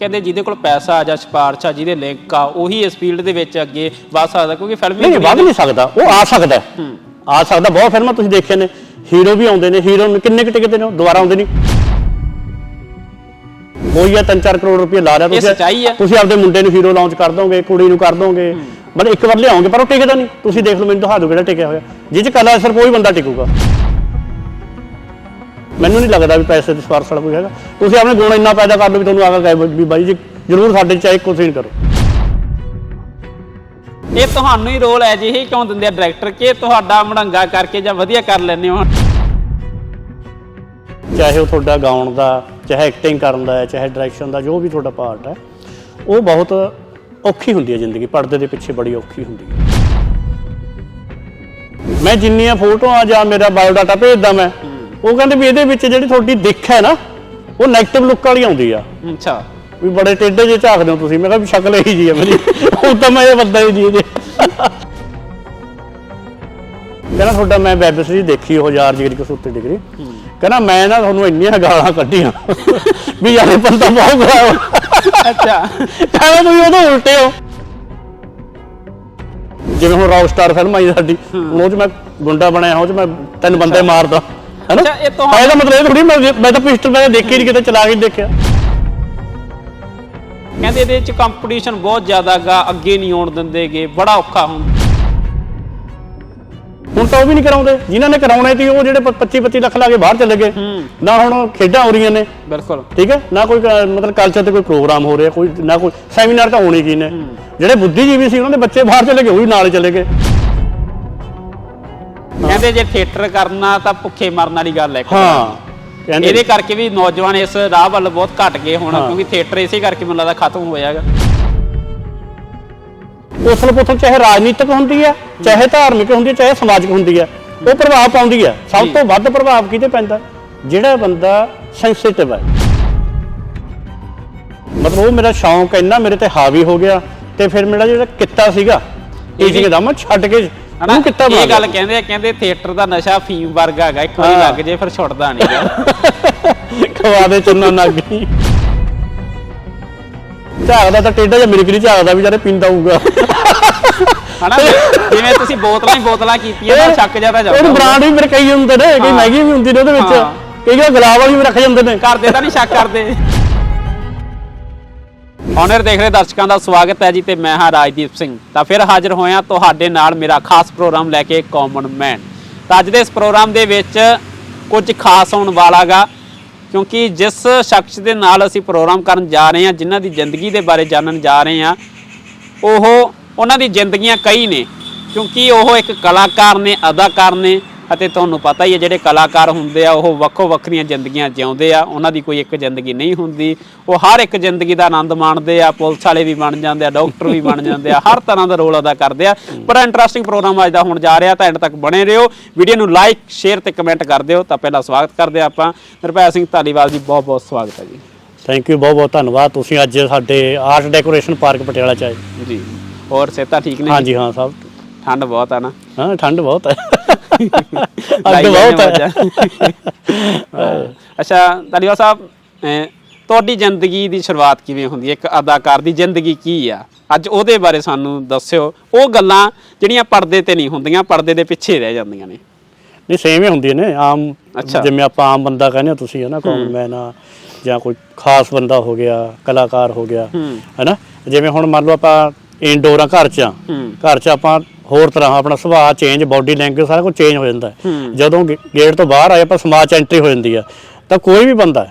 ਕਹਿੰਦੇ ਜਿਹਦੇ ਕੋਲ ਪੈਸਾ ਆ ਜਾਂ ਸਿਫਾਰਿਸ਼ ਆ ਜਿਹਦੇ ਲਿੰਕ ਆ ਉਹੀ ਇਸ ਫੀਲਡ ਦੇ ਵਿੱਚ ਅੱਗੇ ਵਧ ਸਕਦਾ ਕਿਉਂਕਿ ਫਿਲਮੀ ਨਹੀਂ ਵੱਧ ਨਹੀਂ ਸਕਦਾ ਉਹ ਆ ਸਕਦਾ। ਆ ਸਕਦਾ ਬਹੁਤ ਫਿਲਮਾਂ ਤੁਸੀਂ ਦੇਖੇ ਨੇ ਹੀਰੋ ਵੀ ਆਉਂਦੇ ਨੇ ਹੀਰੋ ਨੂੰ ਕਿੰਨੇ ਕਿ ਟਿਕਦੇ ਨੇ ਦੁਬਾਰਾ ਆਉਂਦੇ ਨਹੀਂ। ਕੋਈ ਆ 3-4 ਕਰੋੜ ਰੁਪਏ ਲਾ ਰਿਹਾ ਸੱਚਾਈ ਹੈ। ਤੁਸੀਂ ਆਪਦੇ ਮੁੰਡੇ ਨੂੰ ਹੀਰੋ ਲਾਂਚ ਕਰ ਦੋਗੇ ਕੁੜੀ ਨੂੰ ਕਰ ਦੋਗੇ ਮਤਲਬ ਇੱਕ ਵਾਰ ਲਿਆਓਗੇ ਪਰ ਉਹ ਟਿਕਦਾ ਨਹੀਂ। ਤੁਸੀਂ ਦੇਖ ਲਓ ਮੈਨੂੰ ਦਿਖਾ ਦਿਓ ਕਿਹੜਾ ਟਿਕਿਆ ਹੋਇਆ। ਜਿਹ ਚ ਕਲਾ ਅਸਰ ਕੋਈ ਬੰਦਾ ਟਿਕੂਗਾ। ਮੈਨੂੰ ਨਹੀਂ ਲੱਗਦਾ ਵੀ ਪੈਸੇ ਦੀ ਸਪਾਰਸ਼ ਵਾਲਾ ਕੋਈ ਹੈਗਾ। ਤੁਸੀਂ ਆਪਣੇ ਗੁਣ ਇੰਨਾ ਪੈਦਾ ਕਰ ਲਓ ਵੀ ਤੁਹਾਨੂੰ ਆਗਾ ਕਹੇ ਵੀ ਬਾਈ ਜੀ ਜਰੂਰ ਸਾਡੇ ਚਾਹੇ ਨਹੀਂ ਕਰੋ। ਇਹ ਤੁਹਾਨੂੰ ਹੀ ਰੋਲ ਐ ਜਿਹੇ ਕਿਉਂ ਦਿੰਦੇ ਆ ਡਾਇਰੈਕਟਰ ਕਿ ਤੁਹਾਡਾ ਮੜੰਗਾ ਕਰਕੇ ਜਾਂ ਵਧੀਆ ਕਰ ਲੈਂਦੇ ਹੋ ਚਾਹੇ ਉਹ ਤੁਹਾਡਾ ਗਾਉਣ ਦਾ ਚਾਹੇ ਐਕਟਿੰਗ ਕਰਨ ਦਾ ਹੈ ਚਾਹੇ ਡਾਇਰੈਕਸ਼ਨ ਦਾ ਜੋ ਵੀ ਤੁਹਾਡਾ ਪਾਰਟ ਹੈ ਉਹ ਬਹੁਤ ਔਖੀ ਹੁੰਦੀ ਹੈ ਜ਼ਿੰਦਗੀ। ਪਰਦੇ ਦੇ ਪਿੱਛੇ ਬੜੀ ਔਖੀ ਹੁੰਦੀ ਹੈ। ਮੈਂ ਜਿੰਨੀਆਂ ਫੋਟੋਆਂ ਜਾਂ ਮੇਰਾ ਬਾਇਓਡਾਟਾ ਭੇਜਦਾ ਮੈਂ ਉਹ ਕਹਿੰਦੇ ਵੀ ਇਹਦੇ ਵਿੱਚ ਜਿਹੜੀ ਤੁਹਾਡੀ ਦਿੱਖ ਹੈ ਨਾ ਉਹ 네ਗੇਟਿਵ ਲੁੱਕ ਵਾਲੀ ਆਉਂਦੀ ਆ। ਅੱਛਾ। ਵੀ ਬੜੇ ਟੇਢੇ ਜਿਹੇ ਝਾਕਦੇ ਹੋ ਤੁਸੀਂ। ਮੈਂ ਕਿਹਾ ਵੀ ਸ਼ਕਲ ਇਹੀ ਜੀ ਹੈ ਮੇਰੀ ਉਹ ਤਾਂ ਮੈਂ ਇਹ ਬੰਦਾ ਹੀ ਜੀ ਜੀ ਕਹਿੰਦਾ ਤੁਹਾਡਾ ਮੈਂ ਵੈਬ ਸੀਰੀਜ਼ ਦੇਖੀ ਉਹ ਯਾਰ ਜਿਗਰੀ ਕਸੂਤੀ ਡਿਗਰੀ। ਕਹਿੰਦਾ ਮੈਂ ਨਾ ਤੁਹਾਨੂੰ ਇੰਨੀਆਂ ਗਾਲਾਂ ਕੱਢੀਆਂ ਵੀ ਯਾਰ ਇਹ ਬੰਦਾ ਬਹੁਤ ਖਰਾਬ ਅੱਛਾ। ਕਹਿੰਦਾ ਤੁਸੀਂ ਉਹਦੇ ਉਲਟੇ ਹੋ। ਜਿਵੇਂ ਹੁਣ ਰੌਕ ਸਟਾਰ ਫਿਲਮ ਆਈ ਸਾਡੀ ਉਹ ਚ ਮੈਂ ਗੁੰਡਾ ਬਣਿਆ ਉਹ ਚ ਮੈਂ ਤਿੰਨ ਬੰਦੇ ਮਾਰਦਾ। ਹੈਨਾ? ਅੱਛਾ, ਇਹ ਤੁਹਾਨੂੰ- ਇਹਦਾ ਮਤਲਬ ਇਹ ਥੋੜੀ ਮੈਂ ਮੈਂ ਤਾਂ ਪਿਸਟਲ ਮੈਂ ਦੇਖੀ ਨਹੀਂ ਕਿਤੇ ਚਲਾ ਕੇ ਨੀ ਦੇਖਿਆ। ਕਹਿੰਦੇ ਇਹਦੇ ਵਿੱਚ ਕੰਪੀਟੀਸ਼ਨ ਬਹੁਤ ਜ਼ਿਆਦਾ ਗਾ ਅੱਗੇ ਨਹੀਂ ਆਉਣ ਦਿੰਦੇਗੇ ਬੜਾ ਔਖਾ ਹੁੰਦਾ ਹੁਣ ਤਾਂ ਉਹ ਵੀ ਨਹੀਂ ਕਰਾਉਂਦੇ। ਜਿਨ੍ਹਾਂ ਨੇ ਕਰਾਉਣੇ ਸੀ ਉਹ ਜਿਹੜੇ 25 25 ਲੱਖ ਲਾ ਕੇ ਬਾਹਰ ਚਲੇ ਗਏ। ਨਾ ਹੁਣ ਖੇਡਾਂ ਹੋ ਰਹੀਆਂ ਨੇ। ਬਿਲਕੁਲ। ਠੀਕ ਹੈ? ਨਾ ਕੋਈ ਕ- ਮਤਲਬ ਕਲਚਰ ਤੇ ਕੋਈ ਪ੍ਰੋਗਰਾਮ ਹੋ ਰਿਹਾ ਕੋਈ ਨਾ ਕੋਈ ਸੈਮੀਨਾਰ ਤਾਂ ਹੋਣੇ ਕੀ ਨੇ। ਜਿਹੜੇ ਬੁੱਧੀਜੀਵੀ ਸੀ ਉਹਨਾਂ ਦੇ ਬੱਚੇ ਬਾਹਰ ਚਲੇ ਗਏ ਉਹ ਵੀ ਨਾਲ ਚਲੇ ਗਏ। ਕਹਿੰਦੇ ਜੇ ਥੀਏਟਰ ਕਰਨਾ ਤਾਂ ਭੁੱਖੇ ਮਰਨ ਵਾਲੀ ਗੱਲ ਹੈ ਹਾਂ ਕਹਿੰਦੇ ਇਹਦੇ ਕਰਕੇ ਵੀ ਨੌਜਵਾਨ ਇਸ ਰਾਹ ਵੱਲ ਬਹੁਤ ਘਟ ਗਏ ਹੁਣ ਕਿਉਂਕਿ ਥੀਏਟਰ ਇਸੇ ਕਰਕੇ ਮੈਨੂੰ ਲੱਗਦਾ ਖਤਮ ਹੋਇਆਗਾ ਉਥਲ ਪੁਥਲ ਚਾਹੇ ਰਾਜਨੀਤਿਕ ਹੁੰਦੀ ਹੈ ਚਾਹੇ ਧਾਰਮਿਕ ਹੁੰਦੀ ਹੈ ਚਾਹੇ ਸਮਾਜਿਕ ਹੁੰਦੀ ਹੈ ਉਹ ਪ੍ਰਭਾਵ ਪਾਉਂਦੀ ਹੈ। ਸਭ ਤੋਂ ਵੱਧ ਪ੍ਰਭਾਵ ਕਿਤੇ ਪੈਂਦਾ? ਜਿਹੜਾ ਬੰਦਾ ਸੈਂਸਿਟਿਵ ਹੈ। ਮਤਲਬ ਉਹ ਮੇਰਾ ਸ਼ੌਂਕ ਇੰਨਾ ਮੇਰੇ ਤੇ ਹਾਵੀ ਹੋ ਗਿਆ ਤੇ ਫਿਰ ਮੇਰਾ ਜਿਹੜਾ ਕਿੱਤਾ ਸੀਗਾ ਟੀਚਿੰਗ ਦਾ ਮੈਂ ਛੱਡ ਕੇ ਹਨਾ ਉਹ ਕਿੱਤਾ ਬਣਾ ਇਹ ਗੱਲ। ਕਹਿੰਦੇ ਆ ਕਹਿੰਦੇ ਥੀਏਟਰ ਦਾ ਨਸ਼ਾ ਫੀਮ ਵਰਗਾ ਹੈਗਾ ਇੱਕ ਵਾਰੀ। ਲੱਗ ਜੇ ਫਿਰ ਛੁੱਟਦਾ ਨਹੀਂਗਾ ਖਵਾ ਦੇ ਚੰਨਾ ਨੱਗੀ ਝਾਕਦਾ ਤਾਂ ਟੇਡਾ ਜਿਹਾ ਮੇਰੇ ਕਿਲੀ ਝਾਕਦਾ ਵੀ ਜਾਰੇ ਪੀਂਦਾ ਹੋਊਗਾ ਹਨਾ ਜਿਵੇਂ ਤੁਸੀਂ ਬੋਤਲਾਂ ਹੀ ਬੋਤਲਾਂ ਕੀਤੀਆਂ ਨਾ ਸ਼ੱਕ ਜ਼ਿਆਦਾ ਉਹਨੂੰ ਜਾਂਦਾ ਬ੍ਰਾਂਡ ਵੀ ਮੇਰੇ ਕਈ ਹੁੰਦੇ ਨੇ ਕਈ। ਮੈਗੀ ਵੀ ਹੁੰਦੀ ਨੇ ਉਹਦੇ ਵਿੱਚ। ਕਈ ਵਾਰ ਗੁਲਾਬ ਵਾਲੀ ਵੀ ਰੱਖ ਜਾਂਦੇ ਨੇ ਕਰਦੇ ਤਾਂ ਨਹੀਂ ਸ਼ੱਕ ਕਰਦੇ ਔਨਰ ਦੇਖ ਰਹੇ ਦਰਸ਼ਕਾਂ ਦਾ ਸਵਾਗਤ ਹੈ ਜੀ ਤੇ ਮੈਂ ਹਾਂ ਰਾਜਦੀਪ ਸਿੰਘ। ਤਾਂ ਫਿਰ ਹਾਜ਼ਰ ਹੋਇਆ ਤੁਹਾਡੇ ਨਾਲ ਮੇਰਾ ਖਾਸ ਪ੍ਰੋਗਰਾਮ ਲੈ ਕੇ ਕਾਮਨ ਮੈਨ। ਤਾਂ ਅੱਜ ਦੇ ਇਸ ਪ੍ਰੋਗਰਾਮ ਦੇ ਵਿੱਚ ਕੁਝ ਖਾਸ ਹੋਣ ਵਾਲਾਗਾ, ਕਿਉਂਕਿ ਜਿਸ ਸ਼ਖਸ ਦੇ ਨਾਲ ਅਸੀਂ ਪ੍ਰੋਗਰਾਮ ਕਰਨ ਜਾ ਰਹੇ ਹਾਂ, ਜਿਨ੍ਹਾਂ ਦੀ ਜ਼ਿੰਦਗੀ ਦੇ ਬਾਰੇ ਜਾਣਨ ਜਾ ਰਹੇ ਹਾਂ, ਉਹ ਉਹਨਾਂ ਦੀ ਜ਼ਿੰਦਗੀਆਂ ਕਈ ਨੇ, ਕਿਉਂਕਿ ਉਹ ਇੱਕ ਕਲਾਕਾਰ ਨੇ, ਅਦਾਕਾਰ ਨੇ ਅਤੇ ਤੁਹਾਨੂੰ ਪਤਾ ਹੀ ਹੈ ਜਿਹੜੇ ਕਲਾਕਾਰ ਹੁੰਦੇ ਆ ਉਹ ਵੱਖੋ ਵੱਖਰੀਆਂ ਜ਼ਿੰਦਗੀਆਂ ਜਿਉਂਦੇ ਆ ਉਹਨਾਂ ਦੀ ਕੋਈ ਇੱਕ ਜ਼ਿੰਦਗੀ ਨਹੀਂ ਹੁੰਦੀ। ਉਹ ਹਰ ਇੱਕ ਜ਼ਿੰਦਗੀ ਦਾ ਆਨੰਦ ਮਾਣਦੇ ਆ ਪੁਲਿਸ ਵਾਲੇ ਵੀ ਬਣ ਜਾਂਦੇ ਆ ਡਾਕਟਰ ਵੀ ਬਣ ਜਾਂਦੇ ਆ ਹਰ ਤਰ੍ਹਾਂ ਦਾ ਰੋਲ ਅਦਾ ਕਰਦੇ ਆ। ਬੜਾ ਇੰਟਰਸਟਿੰਗ ਪ੍ਰੋਗਰਾਮ ਅੱਜ ਦਾ ਹੋਣ ਜਾ ਰਿਹਾ ਤਾਂ ਐਂਡ ਤੱਕ ਬਣੇ ਰਹੋ। ਵੀਡੀਓ ਨੂੰ ਲਾਈਕ ਸ਼ੇਅਰ ਤੇ ਕਮੈਂਟ ਕਰ ਦਿਓ ਤਾਂ ਪਹਿਲਾਂ ਸਵਾਗਤ ਕਰਦੇ ਆ ਆਪਾਂ। ਨਿਰਭੈ ਸਿੰਘ ਧਾਲੀਵਾਲ ਜੀ ਬਹੁਤ ਬਹੁਤ ਸਵਾਗਤ ਹੈ ਜੀ। ਥੈਂਕ ਯੂ ਬਹੁਤ ਬਹੁਤ ਧੰਨਵਾਦ। ਤੁਸੀਂ ਅੱਜ ਸਾਡੇ ਆਰਟ ਡੈਕੋਰੇਸ਼ਨ ਪਾਰਕ ਪਟਿਆਲਾ ਚ ਆਏ। ਜੀ ਹੋਰ ਸਿਹਤਾਂ ਠੀਕ ਨੇ ਹਾਂਜੀ ਹਾਂ ਸਭ। ਠੰਡ ਬਹੁਤ ਆ ਨਾ? ਹਾਂ ਠੰਡ ਬਹੁਤ ਹੈ ਅੱਗ ਬਹੁਤ ਹੈ। ਅੱਛਾ ਧਾਲੀਵਾਲ ਸਾਹਿਬ। ਤੁਹਾਡੀ ਜ਼ਿੰਦਗੀ ਦੀ ਸ਼ੁਰੂਆਤ ਕਿਵੇਂ ਹੁੰਦੀ ਹੈ? ਇੱਕ ਅਦਾਕਾਰ ਦੀ ਜ਼ਿੰਦਗੀ ਕੀ ਆ? ਅੱਜ ਉਹਦੇ ਬਾਰੇ ਸਾਨੂੰ ਦੱਸਿਓ। ਉਹ ਗੱਲਾਂ ਜਿਹੜੀਆਂ ਪਰਦੇ ਤੇ ਨਹੀਂ ਹੁੰਦੀਆਂ ਪਰਦੇ ਦੇ ਪਿੱਛੇ ਰਹਿ ਜਾਂਦੀਆਂ ਨੇ। ਨਹੀਂ ਸੇਮ ਹੀ ਹੁੰਦੀਆਂ ਨੇ। ਆਮ। ਜਿਵੇਂ ਆਪਾਂ ਆਮ ਬੰਦਾ ਕਹਿੰਦੇ ਹੋ ਤੁਸੀਂ ਹੈ। ਨਾ ਕਾਮਨਮੈਨ ਆ ਜਾਂ ਕੋਈ ਖਾਸ ਬੰਦਾ ਹੋ ਗਿਆ ਕਲਾਕਾਰ ਹੋ ਗਿਆ ਹੂੰ। ਨਾ ਜਿਵੇਂ ਹੁਣ ਮੰਨ ਲਓ ਆਪਾਂ ਇਨਡੋਰ ਆ ਘਰ ਚ ਆ। ਘਰ 'ਚ ਆਪਾਂ ਹੋਰ ਤਰ੍ਹਾਂ ਆਪਣਾ ਸੁਭਾਅ ਚੇਂਜ ਬਾਡੀ ਲੈਂਗੁਏਜ ਸਾਰਾ ਕੁਝ ਚੇਂਜ ਹੋ ਜਾਂਦਾ ਹੈ। ਜਦੋਂ ਗੇਟ ਤੋਂ ਬਾਹਰ ਆਏ ਆਪਾਂ ਸਮਾਜ 'ਚ ਐਂਟਰੀ ਹੋ ਜਾਂਦੀ ਆ ਤਾਂ ਕੋਈ ਵੀ ਬੰਦਾ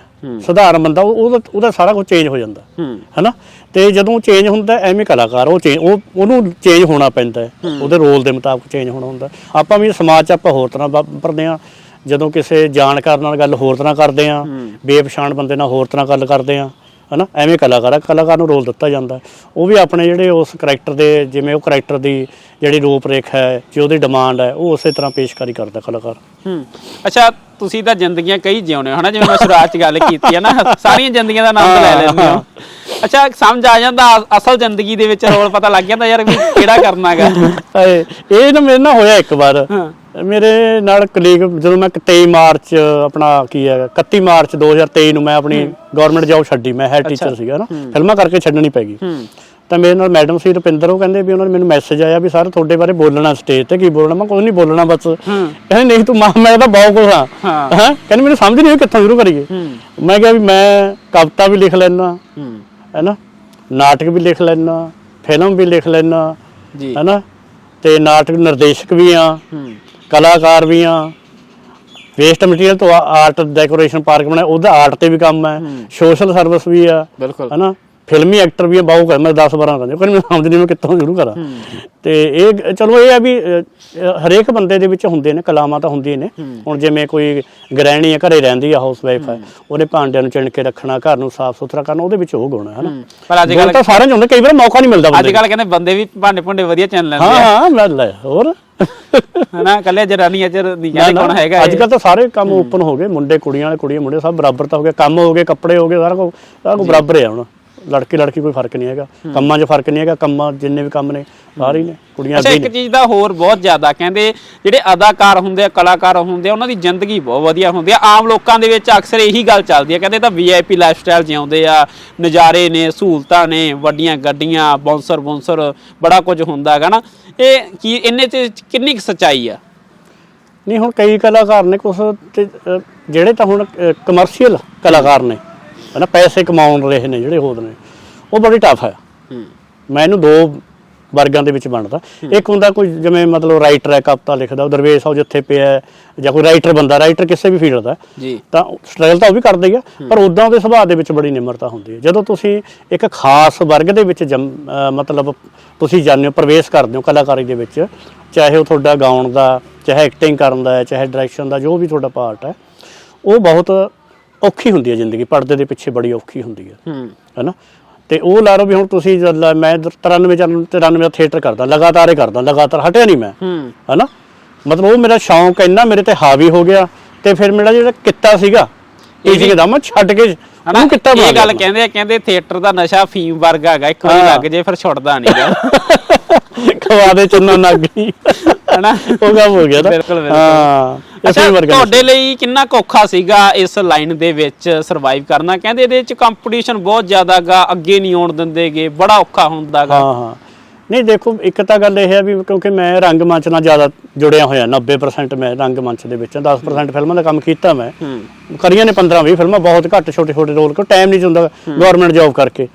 ਸਧਾਰਨ ਬੰਦਾ ਉਹ- ਉਹਦਾ ਉਹਦਾ ਸਾਰਾ ਕੁਝ ਚੇਂਜ ਹੋ ਜਾਂਦਾ। ਹੂੰ। ਹੈਨਾ? ਤੇ ਜਦੋਂ ਚੇਂਜ ਹੁੰਦਾ ਐਵੇਂ ਕਲਾਕਾਰ ਉਹ ਚੇਂਜ ਉਹ ਉਹਨੂੰ ਚੇਂਜ ਹੋਣਾ ਪੈਂਦਾ ਹੈ। ਉਹਦੇ ਰੋਲ ਦੇ ਮੁਤਾਬਕ ਚੇਂਜ ਹੋਣਾ ਹੁੰਦਾ। ਆਪਾਂ ਵੀ ਸਮਾਜ 'ਚ ਆਪਾਂ ਹੋਰ ਤਰ੍ਹਾਂ ਵਾਪਰਦੇ ਆ ਜਦੋਂ ਕਿਸੇ ਜਾਣਕਾਰ ਨਾਲ ਗੱਲ ਹੋਰ ਤਰ੍ਹਾਂ ਕਰਦੇ ਆ ਬੇਪਛਾਣ ਬੰਦੇ ਨਾਲ ਹੋਰ ਤਰ੍ਹਾਂ ਗੱਲ ਕਰਦੇ ਆ ਹਨਾ? ਐਵੇਂ ਕਲਾਕਾਰ ਆ ਕਲਾਕਾਰ ਨੂੰ ਰੋਲ ਦਿੱਤਾ ਜਾਂਦਾ। ਉਹ ਵੀ ਆਪਣੇ ਜਿਹੜੇ ਉਸ ਕਰੈਕਟਰ ਦੇ ਜਿਵੇਂ ਉਹ ਕਰੈਕਟਰ ਦੀ ਜਿਹੜੀ ਰੂਪ ਰੇਖ ਹੈ ਜੋ ਉਹਦੀ ਡਿਮਾਂਡ ਹੈ ਉਹ ਉਸੇ ਤਰ੍ਹਾਂ ਪੇਸ਼ਕਾਰੀ ਕਰਦਾ ਕਲਾਕਾਰ। ਹੂੰ। ਅੱਛਾ ਤੁਸੀਂ ਤਾਂ ਜ਼ਿੰਦਗੀਆਂ ਕਈ ਜਿਉਣੇ ਹੋ ਹਨਾ? ਜਿਵੇਂ ਮੈਂ ਸ਼ੁਰੂਆਤ 'ਚ ਗੱਲ ਕੀਤੀ ਹੈ ਨਾ ਸਾਰੀਆਂ ਜ਼ਿੰਦਗੀਆਂ ਦਾ ਆਨੰਦ ਲੈ ਲੈਂਦੇ ਹੋ। ਅੱਛਾ ਸਮਝ ਆ ਜਾਂਦਾ ਅਸਲ ਜ਼ਿੰਦਗੀ ਦੇ ਵਿੱਚ ਰੋਲ ਪਤਾ ਲੱਗ ਜਾਂਦਾ ਯਾਰ ਵੀ ਕਿਹੜਾ ਕਰਨਾਗਾ ਹਾਏ, ਇਹ ਨਾ ਮੇਰੇ ਨਾਲ ਹੋਇਆ ਇੱਕ ਵਾਰ। ਹਾਂ। ਮੇਰੇ ਨਾਲ ਕਲੀਗ ਜਦੋਂ ਮੈਂ 23 ਮਾਰਚ ਆਪਣਾ ਕੀ ਹੈ 31 ਮਾਰਚ 2023 ਨੂੰ ਮੈਂ ਆਪਣੀ ਗਵਰਨਮੈਂਟ ਜੌਬ ਛੱਡੀ ਮੈਂ ਹੈਡ ਟੀਚਰ ਸੀਗਾ ਨਾ। ਫਿਲਮਾਂ ਕਰਕੇ ਛੱਡਣੀ ਪੈ ਗਈ। ਤਾਂ ਮੇਰੇ ਨਾਲ ਮੈਡਮ ਸੀ ਰੁਪਿੰਦਰ ਉਹ ਕਹਿੰਦੇ ਵੀ ਉਹਨਾਂ ਨੇ ਮੈਨੂੰ ਮੈਸੇਜ ਆਇਆ ਵੀ ਸਰ ਤੁਹਾਡੇ ਬਾਰੇ ਬੋਲਣਾ ਸਟੇਜ ਤੇ ਕੀ ਬੋਲਣਾ। ਮੈਂ ਕੋਈ ਨਹੀਂ ਬੋਲਣਾ ਬਸ। ਕਹਿੰਦੇ ਨਹੀਂ ਤੂੰ ਮਾਂ ਮੈਂ ਤਾਂ ਬਹੁਤ ਕੁਝ ਹਾਂ। ਹਾਂ। ਕਹਿੰਦੇ ਮੈਨੂੰ ਸਮਝ ਨਹੀਂ ਆਈ ਕਿੱਥੋਂ ਸ਼ੁਰੂ ਕਰੀਏ। ਮੈਂ ਕਿਹਾ ਵੀ ਮੈਂ ਕਵਿਤਾ ਵੀ ਲਿਖ ਲੈਣਾ ਹੂੰ। ਹੈਨਾ? ਨਾਟਕ ਵੀ ਲਿਖ ਲੈਣਾ ਫਿਲਮ ਵੀ ਲਿਖ ਲੈਣਾ ਜੀ। ਹੈਨਾ? ਤੇ ਨਾਟਕ ਨਿਰਦੇਸ਼ਕ ਵੀ ਆ। ਹੂੰ। ਕਲਾਕਾਰ ਵੀ ਆ। ਵੇਸਟ ਮਟੀਰੀਅਲ ਤੋਂ ਆਰਟ ਡੈਕੋਰੇਸ਼ਨ ਪਾਰਕ ਬਣਾਇਆ ਉਹਦਾ ਆਰਟ ਤੇ ਵੀ ਕੰਮ ਹੈ। ਸੋਸ਼ਲ ਸਰਵਿਸ ਵੀ ਆ ਹਨਾ? ਫਿਲਮੀ ਐਕਟਰ ਵੀ ਆ ਬਾਹੂ ਕਰ ਮੈਂ 10 12 ਕਹਿੰਦੇ ਪਰ ਮੈਂ ਸਮਝ ਨਹੀਂ ਮੈਂ ਕਿੱਥੋਂ ਸ਼ੁਰੂ ਕਰਾਂ। ਤੇ ਇਹ ਚਲੋ ਇਹ ਆ ਵੀ ਹਰੇਕ ਬੰਦੇ ਦੇ ਵਿੱਚ ਹੁੰਦੇ ਨੇ ਕਲਾਮਾਂ ਤਾਂ ਹੁੰਦੀਆਂ ਨੇ। ਹੁਣ ਜਿਵੇਂ ਕੋਈ ਗ੍ਰਹਿਣੀ ਆ ਘਰੇ ਰਹਿੰਦੀ ਆ ਹਾਊਸ ਵਾਈਫ ਹੈ। ਉਹਦੇ ਭਾਂਡਿਆਂ ਨੂੰ ਚਿਣ ਕੇ ਰੱਖਣਾ ਘਰ ਨੂੰ ਸਾਫ਼ ਸੁਥਰਾ ਕਰਨਾ ਉਹਦੇ ਵਿੱਚ ਉਹ ਗੁਣ ਹੈ ਹਨਾ। ਪਰ ਅੱਜ ਕੱਲ ਤਾਂ ਸਾਰਿਆਂ ਚ ਹੁੰਦੇ ਕਈ ਵਾਰ ਮੌਕਾ ਨਹੀਂ ਮਿਲਦਾ ਅੱਜ ਬੰਦੇ ਨੂੰ। ਕੱਲ ਕਹਿੰਦੇ ਬੰਦੇ ਵੀ ਭਾਂਡੇ ਭੁੰਡੇ ਵਧੀਆ ਚੰਨ ਲੈਂਦੇ ਹਾਂ ਆ। ਹਾਂ ਮੈਂ ਲੈ ਹੋਰ? ਹਨਾ ਕੱਲੇ ਜਰਾਨੀਆਂ ਚ ਨਹੀਂ ਨਾ, ਕਹਿੰਦੇ ਨਾ, ਕੌਣ ਹੈਗਾ ਅੱਜ ਕੱਲ ਤਾਂ ਸਾਰੇ ਕੰਮ ਓਪਨ ਹੋ ਗਏ ਮੁੰਡੇ ਕੁੜੀਆਂ ਵਾਲੇ ਕੁੜੀਆਂ ਮੁੰਡੇ ਸਭ ਬਰਾਬਰ ਤਾਂ ਹੋ ਗਏ ਕੰਮ ਹੋ ਗਏ ਕੱਪੜੇ ਹੋ ਗਏ ਸਾਰਾ ਕੁਝ ਸਾਰਾ ਕੁਝ ਬਰਾਬਰ ਹੈ ਹੁਣ। ਲੜਕੇ ਲੜਕੀ ਕੋਈ ਫ਼ਰਕ ਨਹੀਂ ਹੈਗਾ। ਕੰਮਾਂ 'ਚ ਫ਼ਰਕ ਨਹੀਂ ਹੈਗਾ ਕੰਮਾਂ ਜਿੰਨੇ ਵੀ ਕੰਮ ਨੇ ਸਾਰੇ ਹੀ ਨੇ ਕੁੜੀਆਂ ਅੱਛਾ ਅੱਗੇ ਇੱਕ ਨੇ। ਚੀਜ਼ ਦਾ ਹੋਰ ਬਹੁਤ ਜ਼ਿਆਦਾ ਕਹਿੰਦੇ ਜਿਹੜੇ ਅਦਾਕਾਰ ਹੁੰਦੇ ਆ ਕਲਾਕਾਰ ਹੁੰਦੇ ਆ ਉਹਨਾਂ ਦੀ ਜ਼ਿੰਦਗੀ ਬਹੁਤ ਵਧੀਆ ਹੁੰਦੀ ਆ। ਆਮ ਲੋਕਾਂ ਦੇ ਵਿੱਚ ਅਕਸਰ ਇਹੀ ਗੱਲ ਚੱਲਦੀ ਆ ਕਹਿੰਦੇ ਤਾਂ ਵੀਆਈਪੀ ਲਾਈਫਸਟਾਈਲ ਜਿਉਂਦੇ ਆ ਨਜ਼ਾਰੇ ਨੇ ਸਹੂਲਤਾਂ ਨੇ ਵੱਡੀਆਂ ਗੱਡੀਆਂ ਬੌਂਸਰ ਬੌਂਸਰ ਬੜਾ ਕੁਝ ਹੁੰਦਾ ਹੈਗਾ ਨਾ। ਇਹ ਕੀ ਇੰਨੇ ਚ ਕਿੰਨੀ ਕੁ ਸੱਚਾਈ ਆ? ਨਹੀਂ ਹੁਣ ਕਈ ਕਲਾਕਾਰ ਨੇ ਤੇ ਅ, ਜਿਹੜੇ ਤਾਂ ਹੁਣ ਕਮਰਸ਼ੀਅਲ ਕਲਾਕਾਰ ਨੇ ਹਨਾ ਪੈਸੇ ਕਮਾਉਣ ਰਹੇ ਨੇ ਜਿਹੜੇ ਹੋਰ ਨੇ ਉਹ ਬੜੀ ਟਫ ਹੈ। ਮੈਂ ਇਹਨੂੰ ਦੋ ਵਰਗਾਂ ਦੇ ਵਿੱਚ ਵੰਡਦਾ। ਇੱਕ ਹੁੰਦਾ ਕੋਈ ਜਿਵੇਂ ਮਤਲਬ ਰਾਈਟਰ ਹੈ ਕਵਿਤਾ ਲਿਖਦਾ ਉਹ ਦਰਵੇਸ਼ ਉਹ ਜਿੱਥੇ ਪਿਆ ਜਾਂ ਕੋਈ ਰਾਈਟਰ ਬੰਦਾ ਰਾਈਟਰ ਕਿਸੇ ਵੀ ਫੀਲਡ ਦਾ ਜੀ। ਤਾਂ ਸਟਰਗਲ ਤਾਂ ਉਹ ਵੀ ਕਰਦਾ ਹੀ ਆ ਪਰ ਉਦਾਂ ਉਹਦੇ ਸੁਭਾਅ ਦੇ ਵਿੱਚ ਬੜੀ ਨਿਮਰਤਾ ਹੁੰਦੀ ਹੈ। ਜਦੋਂ ਤੁਸੀਂ ਇੱਕ ਖਾਸ ਵਰਗ ਦੇ ਵਿੱਚ ਮਤਲਬ ਤੁਸੀਂ ਜਾਂਦੇ ਹੋ ਪ੍ਰਵੇਸ਼ ਕਰਦੇ ਹੋ ਕਲਾਕਾਰੀ ਦੇ ਵਿੱਚ ਚਾਹੇ ਉਹ ਤੁਹਾਡਾ ਗਾਉਣ ਦਾ ਚਾਹੇ ਐਕਟਿੰਗ ਕਰਨ ਦਾ ਚਾਹੇ ਡਾਇਰੈਕਸ਼ਨ ਦਾ ਜੋ ਵੀ ਤੁਹਾਡਾ ਪਾਰਟ ਹੈ ਉਹ ਬਹੁਤ ਔਖੀ ਹੁੰਦੀ ਹੈ ਜ਼ਿੰਦਗੀ ਪਰਦੇ ਦੇ ਪਿੱਛੇ ਬੜੀ ਔਖੀ ਹੁੰਦੀ ਹੈ। ਹੂੰ। ਹੈਨਾ? ਤੇ ਉਹ ਲਾ ਲਓ ਵੀ ਹੁਣ ਤੁਸੀਂ ਜਦ ਲਾ- ਮੈਂ 93 93 ਦਾ ਥੀਏਟਰ ਕਰਦਾ ਲਗਾਤਾਰ ਹੀ ਕਰਦਾ ਲਗਾਤਾਰ ਹਟਿਆ ਨਹੀਂ ਮੈਂ। ਹੂੰ। ਹੈਨਾ? ਮਤਲਬ ਉਹ ਮੇਰਾ ਸ਼ੌਂਕ ਇੰਨਾ ਮੇਰੇ ਤੇ ਹਾਵੀ ਹੋ ਗਿਆ ਤੇ ਫਿਰ ਮੇਰਾ ਜਿਹੜਾ ਕਿੱਤਾ ਸੀਗਾ ਟੀਚਿੰਗ ਦਾ ਮੈਂ ਛੱਡ ਕੇ ਹਨਾ? ਉਹ ਕਿੱਤਾ ਬਣਾ ਇਹ ਗੱਲ ਲਿਆ ਕਹਿੰਦੇ ਆ ਕਹਿੰਦੇ ਥੀਏਟਰ ਦਾ ਨਸ਼ਾ ਫੀਮ ਵਰਗਾ ਹੈਗਾ ਇੱਕ ਵਾਰੀ ਹਾਂ। ਲੱਗ ਜੇ ਫਿਰ ਛੁੱਟਦਾ ਨਹੀਂਗਾ ਖਵਾ ਦੇ ਚੰਨਾ ਨੱਗੀ ਹਨਾ? ਉਹ ਕੰਮ ਹੋ ਗਿਆ ਤਾਂ ਬਿਲਕੁਲ, ਬਿਲਕੁਲ। ਹਾਂ। ਅੱਛਾ ਤੁਹਾਡੇ ਲਈ ਕਿੰਨਾ ਔਖਾ ਸੀਗਾ ਇਸ ਲਾਈਨ ਦੇ ਵਿੱਚ ਸਰਵਾਈਵ ਕਰਨਾ? ਕਹਿੰਦੇ ਇਹਦੇ ਵਿੱਚ ਕੰਪੀਟੀਸ਼ਨ ਬਹੁਤ ਜ਼ਿਆਦਾਗਾ ਅੱਗੇ ਨਹੀਂ ਆਉਣ ਦਿੰਦੇਗੇ ਬੜਾ ਔਖਾ ਹੁੰਦਾਗਾ। ਹਾਂ ਹਾਂ। ਨਹੀਂ ਦੇਖੋ ਇੱਕ ਤਾਂ ਗੱਲ ਇਹ ਹੈ ਵੀ ਕਿਉਂਕਿ ਮੈਂ ਰੰਗਮੰਚ ਨਾਲ ਜ਼ਿਆਦਾ ਜੁੜਿਆ ਹੋਇਆ 90% ਮੈਂ ਰੰਗਮੰਚ ਦੇ ਵਿੱਚ ਹਾਂ, 10% ਫਿਲਮਾਂ ਦਾ ਕੰਮ ਕੀਤਾ ਮੈਂ। ਕਰੀਆਂ ਨੇ 15 20 ਫਿਲਮਾਂ ਬਹੁਤ ਘੱਟ ਛੋਟੇ ਛੋਟੇ ਰੋਲ ਕੋ ਟਾਈਮ ਨਹੀਂ ਹੁੰਦਾ ਗਵਰਨਮੈਂਟ ਜੌਬ ਕਰਕੇ।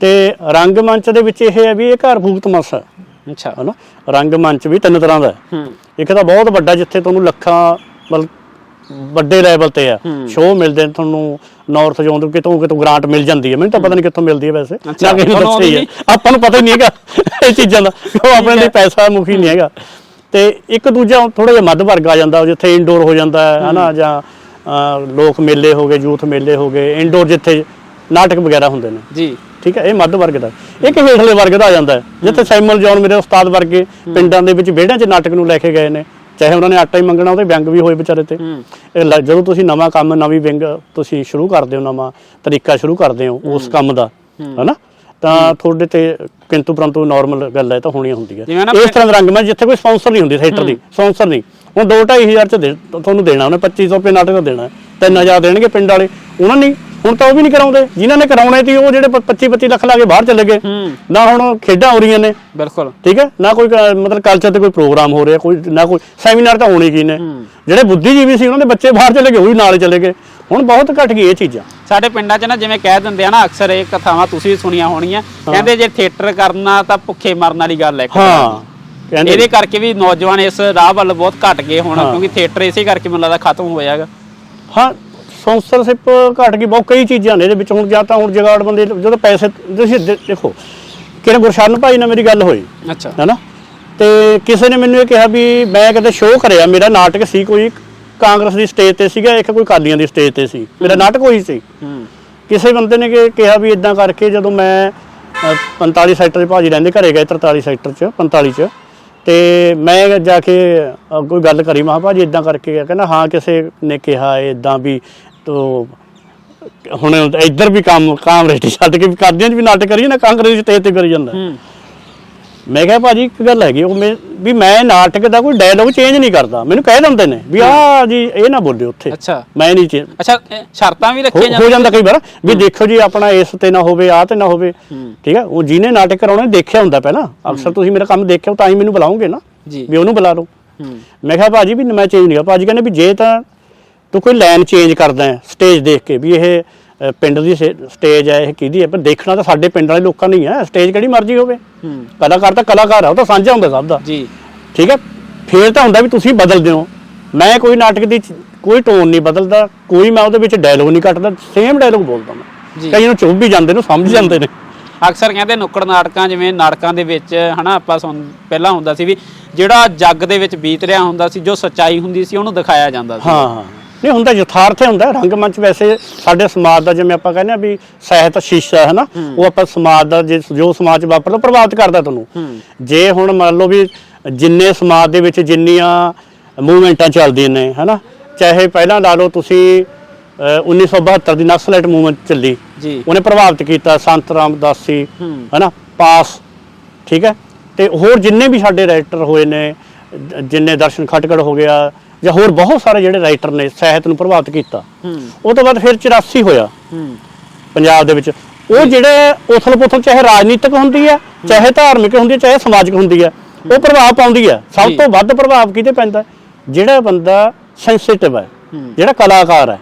ਤੇ ਰੰਗਮੰਚ ਦੇ ਵਿੱਚ ਇਹ ਹੈ ਵੀ ਇਹ ਘਰ ਫੂਕ ਤਮਾਸ਼ਾ ਹੈ। ਅੱਛਾ ਹਨਾ? ਰੰਗਮੰਚ ਵੀ ਤਿੰਨ ਤਰ੍ਹਾਂ ਦਾ ਹੈ। ਇੱਕ ਤਾਂ ਬਹੁਤ ਵੱਡਾ ਜਿੱਥੇ ਤੁਹਾਨੂੰ ਲੱਖਾਂ ਮਤਲਬ ਵੱਡੇ ਲੈਵਲ ਤੇ ਆ। ਸ਼ੋਅ ਮਿਲਦੇ ਨੇ ਤੁਹਾਨੂੰ ਨਾਰਥ ਜ਼ੋਨ ਤੋਂ ਕਿਤੋਂ ਕਿਤੋਂ ਗ੍ਰਾਂਟ ਮਿਲ ਜਾਂਦੀ ਹੈ। ਮੈਨੂੰ ਤਾਂ ਪਤਾ ਨਹੀਂ ਕਿੱਥੋਂ ਮਿਲਦੀ ਹੈ ਵੈਸੇ। ਨਾ ਕਿਸੇ ਨੂੰ ਦੱਸਿਆ ਹੀ। ਆਪਾਂ ਨੂੰ ਪਤਾ ਹੀ ਨਹੀਂ ਹੈਗਾ ਇਹ ਚੀਜ਼ਾਂ ਦਾ। ਉਹ ਆਪਣੇ ਲਈ ਪੈਸਾ ਮੁਖੀ ਨਹੀਂ ਹੈਗਾ। ਤੇ ਇੱਕ ਦੂਜਾ ਥੋੜਾ ਜਿਹਾ ਮੱਧ ਵਰਗ ਆ ਜਾਂਦਾ ਜਿੱਥੇ ਇੰਡੋਰ ਹੋ ਜਾਂਦਾ ਹੈ ਹਨਾ? ਜਾਂ ਲੋਕ ਮੇਲੇ ਹੋ ਗਏ ਯੂਥ ਮੇਲੇ ਹੋ ਗਏ ਇੰਡੋਰ ਜਿੱਥੇ ਨਾਟਕ ਵਗੈਰਾ ਹੁੰਦੇ ਨੇ। ਜੀ। ਠੀਕ ਹੈ ਇਹ ਮੱਧ ਵਰਗ ਦਾ। ਇੱਕ ਹੇਠਲੇ ਵਰਗ ਦਾ ਆ ਜਾਂਦਾ ਹੈ ਜਿੱਥੇ ਸੈਮਲ ਜੌਨ ਮੇਰੇ ਉਸਤਾਦ ਵਰਗੇ ਪਿੰਡਾਂ ਦੇ ਵਿੱਚ ਵਿਹੜਿਆਂ 'ਚ ਨਾਟਕ ਨੂੰ ਲੈ ਕੇ ਗਏ ਨੇ। ਚਾਹੇ ਉਹਨਾਂ ਨੇ ਆਟਾ ਹੀ ਮੰਗਣਾ ਉਹਦੇ ਵਿਅੰਗ ਵੀ ਹੋਏ ਵਿਚਾਰੇ ਤੇ। ਜਦੋਂ ਤੁਸੀਂ ਨਵਾਂ ਕੰਮ ਨਵੀਂ ਵਿੰਗ ਤੁਸੀਂ ਸ਼ੁਰੂ ਕਰਦੇ ਹੋ ਨਵਾਂ ਤਰੀਕਾ ਸ਼ੁਰੂ ਕਰਦੇ ਹੋ ਉਸ ਕੰਮ ਦਾ ਹਨਾ? ਤਾਂ ਤੁਹਾਡੇ ਤੇ ਕਿੰਤੂ ਪਰੰਤੂ ਨਾਰਮਲ ਗੱਲ ਹੈ ਤਾਂ ਹੋਣੀ ਹੁੰਦੀ ਹੈ ਇਸ ਤਰ੍ਹਾਂ ਦਾ ਰੰਗ ਮੈਂ ਜਿੱਥੇ ਕੋਈ ਸਪਾਂਸਰ ਨਹੀਂ ਹੁੰਦੀ ਥੀਏਟਰ ਦੀ ਸਪਾਂਸਰ ਨਹੀਂ। ਹੁਣ 2-2500 ਚ ਤੁਹਾਨੂੰ ਦੇਣਾ ਉਹਨੇ 2500 ਰੁਪਏ ਨਾਟਕ ਦਾ ਦੇਣਾ 3000 ਦੇਣਗੇ ਪਿੰਡ ਵਾਲੇ। ਉਹਨਾਂ ਨੇ ਹੁਣ ਤਾਂ ਉਹ ਵੀ ਨਹੀਂ ਕਰਾਉਂਦੇ। ਜਿਨ੍ਹਾਂ ਨੇ ਕਰਾਉਣੇ ਸੀ ਉਹ ਜਿਹੜੇ 25-25 ਲੱਖ ਲਾ ਕੇ ਬਾਹਰ ਚਲੇ ਗਏ। ਨਾ ਹੁਣ ਖੇਡਾਂ ਹੋ ਰਹੀਆਂ ਨੇ। ਬਿਲਕੁਲ। ਠੀਕ ਹੈ? ਨਾ ਕੋਈ ਮਤਲਬ ਕਲਚਰ ਤੇ ਕੋਈ ਪ੍ਰੋਗਰਾਮ ਹੋ ਰਿਹਾ ਕੋਈ ਨਾ ਕੋਈ ਸੈਮੀਨਾਰ ਤਾਂ ਹੋਣੇ ਕੀ ਨੇ। ਜਿਹੜੇ ਬੁੱਧੀਜੀਵੀ ਸੀ ਉਹਨਾਂ ਦੇ ਬੱਚੇ ਬਾਹਰ ਚਲੇ ਗਏ ਉਹ ਵੀ ਨਾਲ ਚਲੇ ਗਏ। ਹੁਣ ਬਹੁਤ ਘਟ ਗਈ ਇਹ ਚੀਜ਼ਾਂ। ਸਾਡੇ ਪਿੰਡਾਂ 'ਚ ਨਾ ਜਿਵੇਂ ਕਹਿ ਦਿੰਦੇ ਆ ਨਾ ਅਕਸਰ ਇਹ ਕਥਾਵਾਂ ਤੁਸੀਂ ਵੀ ਸੁਣੀਆਂ ਹੋਣੀਆਂ ਕਹਿੰਦੇ ਜੇ ਥੀਏਟਰ ਕਰਨਾ ਤਾਂ ਭੁੱਖੇ ਮਰਨ ਵਾਲੀ ਗੱਲ ਹੈ। ਹਾਂ ਇਹਦੇ ਕਰਕੇ ਵੀ ਨੌਜਵਾਨ ਇਸ ਰਾਹ ਵੱਲ ਬਹੁਤ ਘਟ ਗਏ ਹੁਣ ਕਿਉਂਕਿ ਥੀਏਟਰ ਇਸੇ ਕਰਕੇ ਮੈਨੂੰ ਲੱਗਦਾ ਖਤਮ ਹੋਇਆਗਾ ਹਾਂ ਸਪਾਂਸਰਸ਼ਿਪ ਘਟ ਗਈ ਬਹੁਤ ਕਈ ਚੀਜ਼ਾਂ ਨੇ ਇਹਦੇ ਵਿੱਚ। ਹੁਣ ਜਾਂ ਤਾਂ ਹੁਣ ਜਗਾੜ ਬੰਦੇ ਜਦੋਂ ਪੈਸੇ ਤੁਸੀਂ ਦੇਖੋ ਕਿਰਨ ਗੁਰਸ਼ਰਨ ਭਾਈ ਨਾਲ ਮੇਰੀ ਗੱਲ ਹੋਈ ਅੱਛਾ। ਹੈਨਾ ਤੇ ਕਿਸੇ ਨੇ ਮੈਨੂੰ ਇਹ ਕਿਹਾ ਵੀ ਮੈਂ ਕਦੇ ਸ਼ੋਅ ਕਰਿਆ ਮੇਰਾ ਨਾਟਕ ਸੀ ਕੋਈ ਕਾਂਗਰਸ ਦੀ ਸਟੇਜ ਤੇ ਸੀਗਾ ਇੱਕ ਕੋਈ ਕਾਲੀਆਂ ਦੀ ਸਟੇਜ ਤੇ ਸੀ। ਮੇਰਾ ਨਾਟਕ ਹੋਈ ਸੀ। ਹੂੰ। ਕਿਸੇ ਬੰਦੇ ਨੇ ਕਿਹਾ ਵੀ ਇਦਾਂ ਕਰਕੇ ਜਦੋਂ ਮੈਂ ਅ, 45 ਸੈਕਟਰ ਦੇ ਭਾਜੀ ਰਹਿੰਦੇ ਘਰੇ ਗਏ 43 ਸੈਕਟਰ ਚ 45 ਚ ਤੇ ਮੈਂ ਜਾ ਕੇ ਕੋਈ ਗੱਲ ਕਰੀ ਮਹਾ ਭਾਜੀ ਇਦਾਂ ਕਰਕੇ ਕਹਿੰਦਾ ਹਾਂ ਕਿਸੇ ਨੇ ਕਿਹਾ ਇਦਾਂ ਵੀ ਤੋ ਹੁਣ ਇੱਧਰ ਵੀ ਕੰਮ ਕਾਂਗਰਸ ਛੱਡ ਕੇ ਵੀ ਕਰਦਿਆਂ ਚ ਵੀ ਨਾਟਕ ਕਰੀਏ ਨਾ ਕਾਂਗਰਸ ਸਟੇਜ ਤੇ ਕਰੀ ਜਾਂਦਾ। ਮੈਂ ਕਿਹਾ ਭਾਜੀ ਇੱਕ ਗੱਲ ਹੈਗੀ ਉਹ ਮੈਂ ਵੀ ਮੈਂ ਨਾਟਕ ਦਾ ਕੋਈ ਡਾਇਲੋਗ ਚੇਂਜ ਨਹੀਂ ਕਰਦਾ। ਮੈਨੂੰ ਕਹਿ ਦਿੰਦੇ ਨੇ ਵੀ ਆਹ ਜੀ ਇਹ ਨਾ ਬੋਲਿਓ ਉੱਥੇ। ਅੱਛਾ। ਮੈਂ ਨਹੀਂ ਚੇ- ਅੱਛਾ ਸ਼ਰਤਾਂ ਵੀ ਰੱਖੀਆਂ ਹੋ ਜਾਂਦਾ ਕਈ ਵਾਰ ਵੀ ਦੇਖੋ ਜੀ ਆਪਣਾ ਇਸ ਤੇ ਨਾ ਹੋਵੇ ਆ ਤੇ ਨਾ ਹੋਵੇ। ਠੀਕ ਹੈ? ਉਹ ਜਿਹਨੇ ਨਾਟਕ ਕਰਾਉਣਾ ਦੇਖਿਆ ਹੁੰਦਾ ਪਹਿਲਾਂ। ਅਕਸਰ ਤੁਸੀਂ ਮੇਰਾ ਕੰਮ ਦੇਖਿਆ ਤਾਂ ਹੀ ਮੈਨੂੰ ਬੁਲਾਓਗੇ ਨਾ। ਵੀ ਉਹਨੂੰ ਬੁਲਾ ਲਓ। ਮੈਂ ਕਿਹਾ ਭਾਜੀ ਵੀ ਮੈਂ ਚੇਂਜ ਨਹੀਂ ਕਰ ਭਾਜੀ ਕਹਿੰਦੇ ਵੀ ਜੇ ਤਾਂ ਤੂੰ ਕੋਈ ਲਾਈਨ ਚੇਂਜ ਕਰਦਾ ਹੈ ਸਟੇਜ ਦੇਖ ਕੇ ਵੀ ਇਹ ਪਿੰਡ ਦੀ ਸਟੇਜ ਹੈ ਇਹ ਕਿਹਦੀ ਹੈ? ਪਰ ਦੇਖਣਾ ਤਾਂ ਸਾਡੇ ਪਿੰਡ ਵਾਲੇ ਲੋਕਾਂ ਨਹੀਂ ਹੈ ਸਟੇਜ ਕਿਹੜੀ ਮਰਜ਼ੀ ਹੋਵੇ। ਹੂੰ। ਕਲਾਕਾਰ ਤਾਂ ਕਲਾਕਾਰ ਆ ਉਹ ਤਾਂ ਸਾਂਝਾ ਹੁੰਦਾ ਸਭ ਦਾ। ਜੀ। ਠੀਕ ਹੈ? ਫੇਰ ਤਾਂ ਹੁੰਦਾ ਵੀ ਤੁਸੀਂ ਬਦਲਦੇ ਹੋ। ਮੈਂ ਕੋਈ ਨਾਟਕ ਦੀ ਕੋਈ ਟੋਨ ਨਹੀਂ ਬਦਲਦਾ ਕੋਈ ਮੈਂ ਉਹਦੇ ਵਿੱਚ ਡਾਇਲੋਗ ਨਹੀਂ ਕੱਟਦਾ ਸੇਮ ਡਾਇਲੋਗ ਬੋਲਦਾ। ਮੈਂ। ਕਈ ਨੂੰ ਚੁੱਭ ਵੀ ਜਾਂਦੇ ਨੇ ਸਮਝ ਜਾਂਦੇ ਨੇ। ਅਕਸਰ ਕਹਿੰਦੇ ਨੁੱਕੜ ਨਾਟਕਾਂ ਜਿਵੇਂ ਨਾਟਕਾਂ ਦੇ ਵਿੱਚ ਹਨਾ ਆਪਾਂ ਸੁਣ ਪਹਿਲਾਂ ਹੁੰਦਾ ਸੀ ਵੀ ਜਿਹੜਾ ਜੱਗ ਦੇ ਵਿੱਚ ਬੀਤ ਰਿਹਾ ਹੁੰਦਾ ਸੀ ਜੋ ਸੱਚਾਈ ਹੁੰਦੀ ਸੀ ਉਹਨੂੰ ਦਿਖਾਇਆ ਜਾਂਦਾ ਸੀ। ਹਾਂ ਹਾਂ। ਨਹੀਂ ਹੁੰਦਾ ਯਥਾਰਥ ਹੀ ਹੁੰਦਾ। ਰੰਗਮੰਚ ਵੈਸੇ ਸਾਡੇ ਸਮਾਜ ਦਾ ਜਿਵੇਂ ਆਪਾਂ ਕਹਿੰਦੇ ਆ ਵੀ ਸਾਹਿਤ ਸ਼ੀਸ਼ਾ ਹੈ ਨਾ ਉਹ ਆਪਾਂ ਸਮਾਜ ਦਾ ਜੇ ਸਮਾਜ ਵਾਪਰਦਾ ਪ੍ਰਭਾਵਿਤ ਕਰਦਾ ਤੁਹਾਨੂੰ। ਹੂੰ। ਜੇ ਹੁਣ ਮੰਨ ਲਓ ਵੀ ਜਿੰਨੇ ਸਮਾਜ ਦੇ ਵਿੱਚ ਜਿੰਨੀਆਂ ਮੂਵਮੈਂਟਾਂ ਚੱਲਦੀਆਂ ਨੇ ਹਨਾ? ਚਾਹੇ ਪਹਿਲਾਂ ਲਾ ਲਓ ਤੁਸੀਂ ਅਹ, 1972 ਦੀ ਨਕਸਲਾਈਟ ਮੂਵਮੈਂਟ ਚੱਲੀ। ਜੀ। ਉਹਨੇ ਪ੍ਰਭਾਵਿਤ ਕੀਤਾ ਸੰਤ ਰਾਮਦਾਸੀ ਹੂੰ। ਹਨਾ? ਪਾਸ ਠੀਕ ਹੈ? ਤੇ ਹੋਰ ਜਿੰਨੇ ਵੀ ਸਾਡੇ ਰਾਈਟਰ ਹੋਏ ਨੇ ਜਿੰਨੇ ਦਰਸ਼ਨ ਖਟਕੜ ਹੋ ਗਿਆ ਜਾਂ ਹੋਰ ਬਹੁਤ ਸਾਰੇ ਜਿਹੜੇ ਰਾਈਟਰ ਨੇ ਸਾਹਿਤ ਨੂੰ ਪ੍ਰਭਾਵਿਤ ਕੀਤਾ ਹੂੰ। ਉਹ ਤੋਂ ਬਾਅਦ ਫਿਰ 84 ਹੋਇਆ। ਹੂੰ। ਪੰਜਾਬ ਦੇ ਵਿੱਚ। ਉਹ ਜਿਹੜੇ ਉਥਲ ਪੁਥਲ ਚਾਹੇ ਰਾਜਨੀਤਿਕ ਹੁੰਦੀ ਹੈ ਚਾਹੇ ਧਾਰਮਿਕ ਹੁੰਦੀ ਹੈ ਚਾਹੇ ਸਮਾਜਿਕ ਹੁੰਦੀ ਹੈ ਉਹ ਪ੍ਰਭਾਵ ਪਾਉਂਦੀ ਹੈ। ਸਭ ਤੋਂ ਵੱਧ ਪ੍ਰਭਾਵ ਕਿਤੇ ਪੈਂਦਾ ਜਿਹੜਾ ਬੰਦਾ ਸੈਂਸਿਟਿਵ ਹੈ ਜਿਹੜਾ ਕਲਾਕਾਰ ਹੈ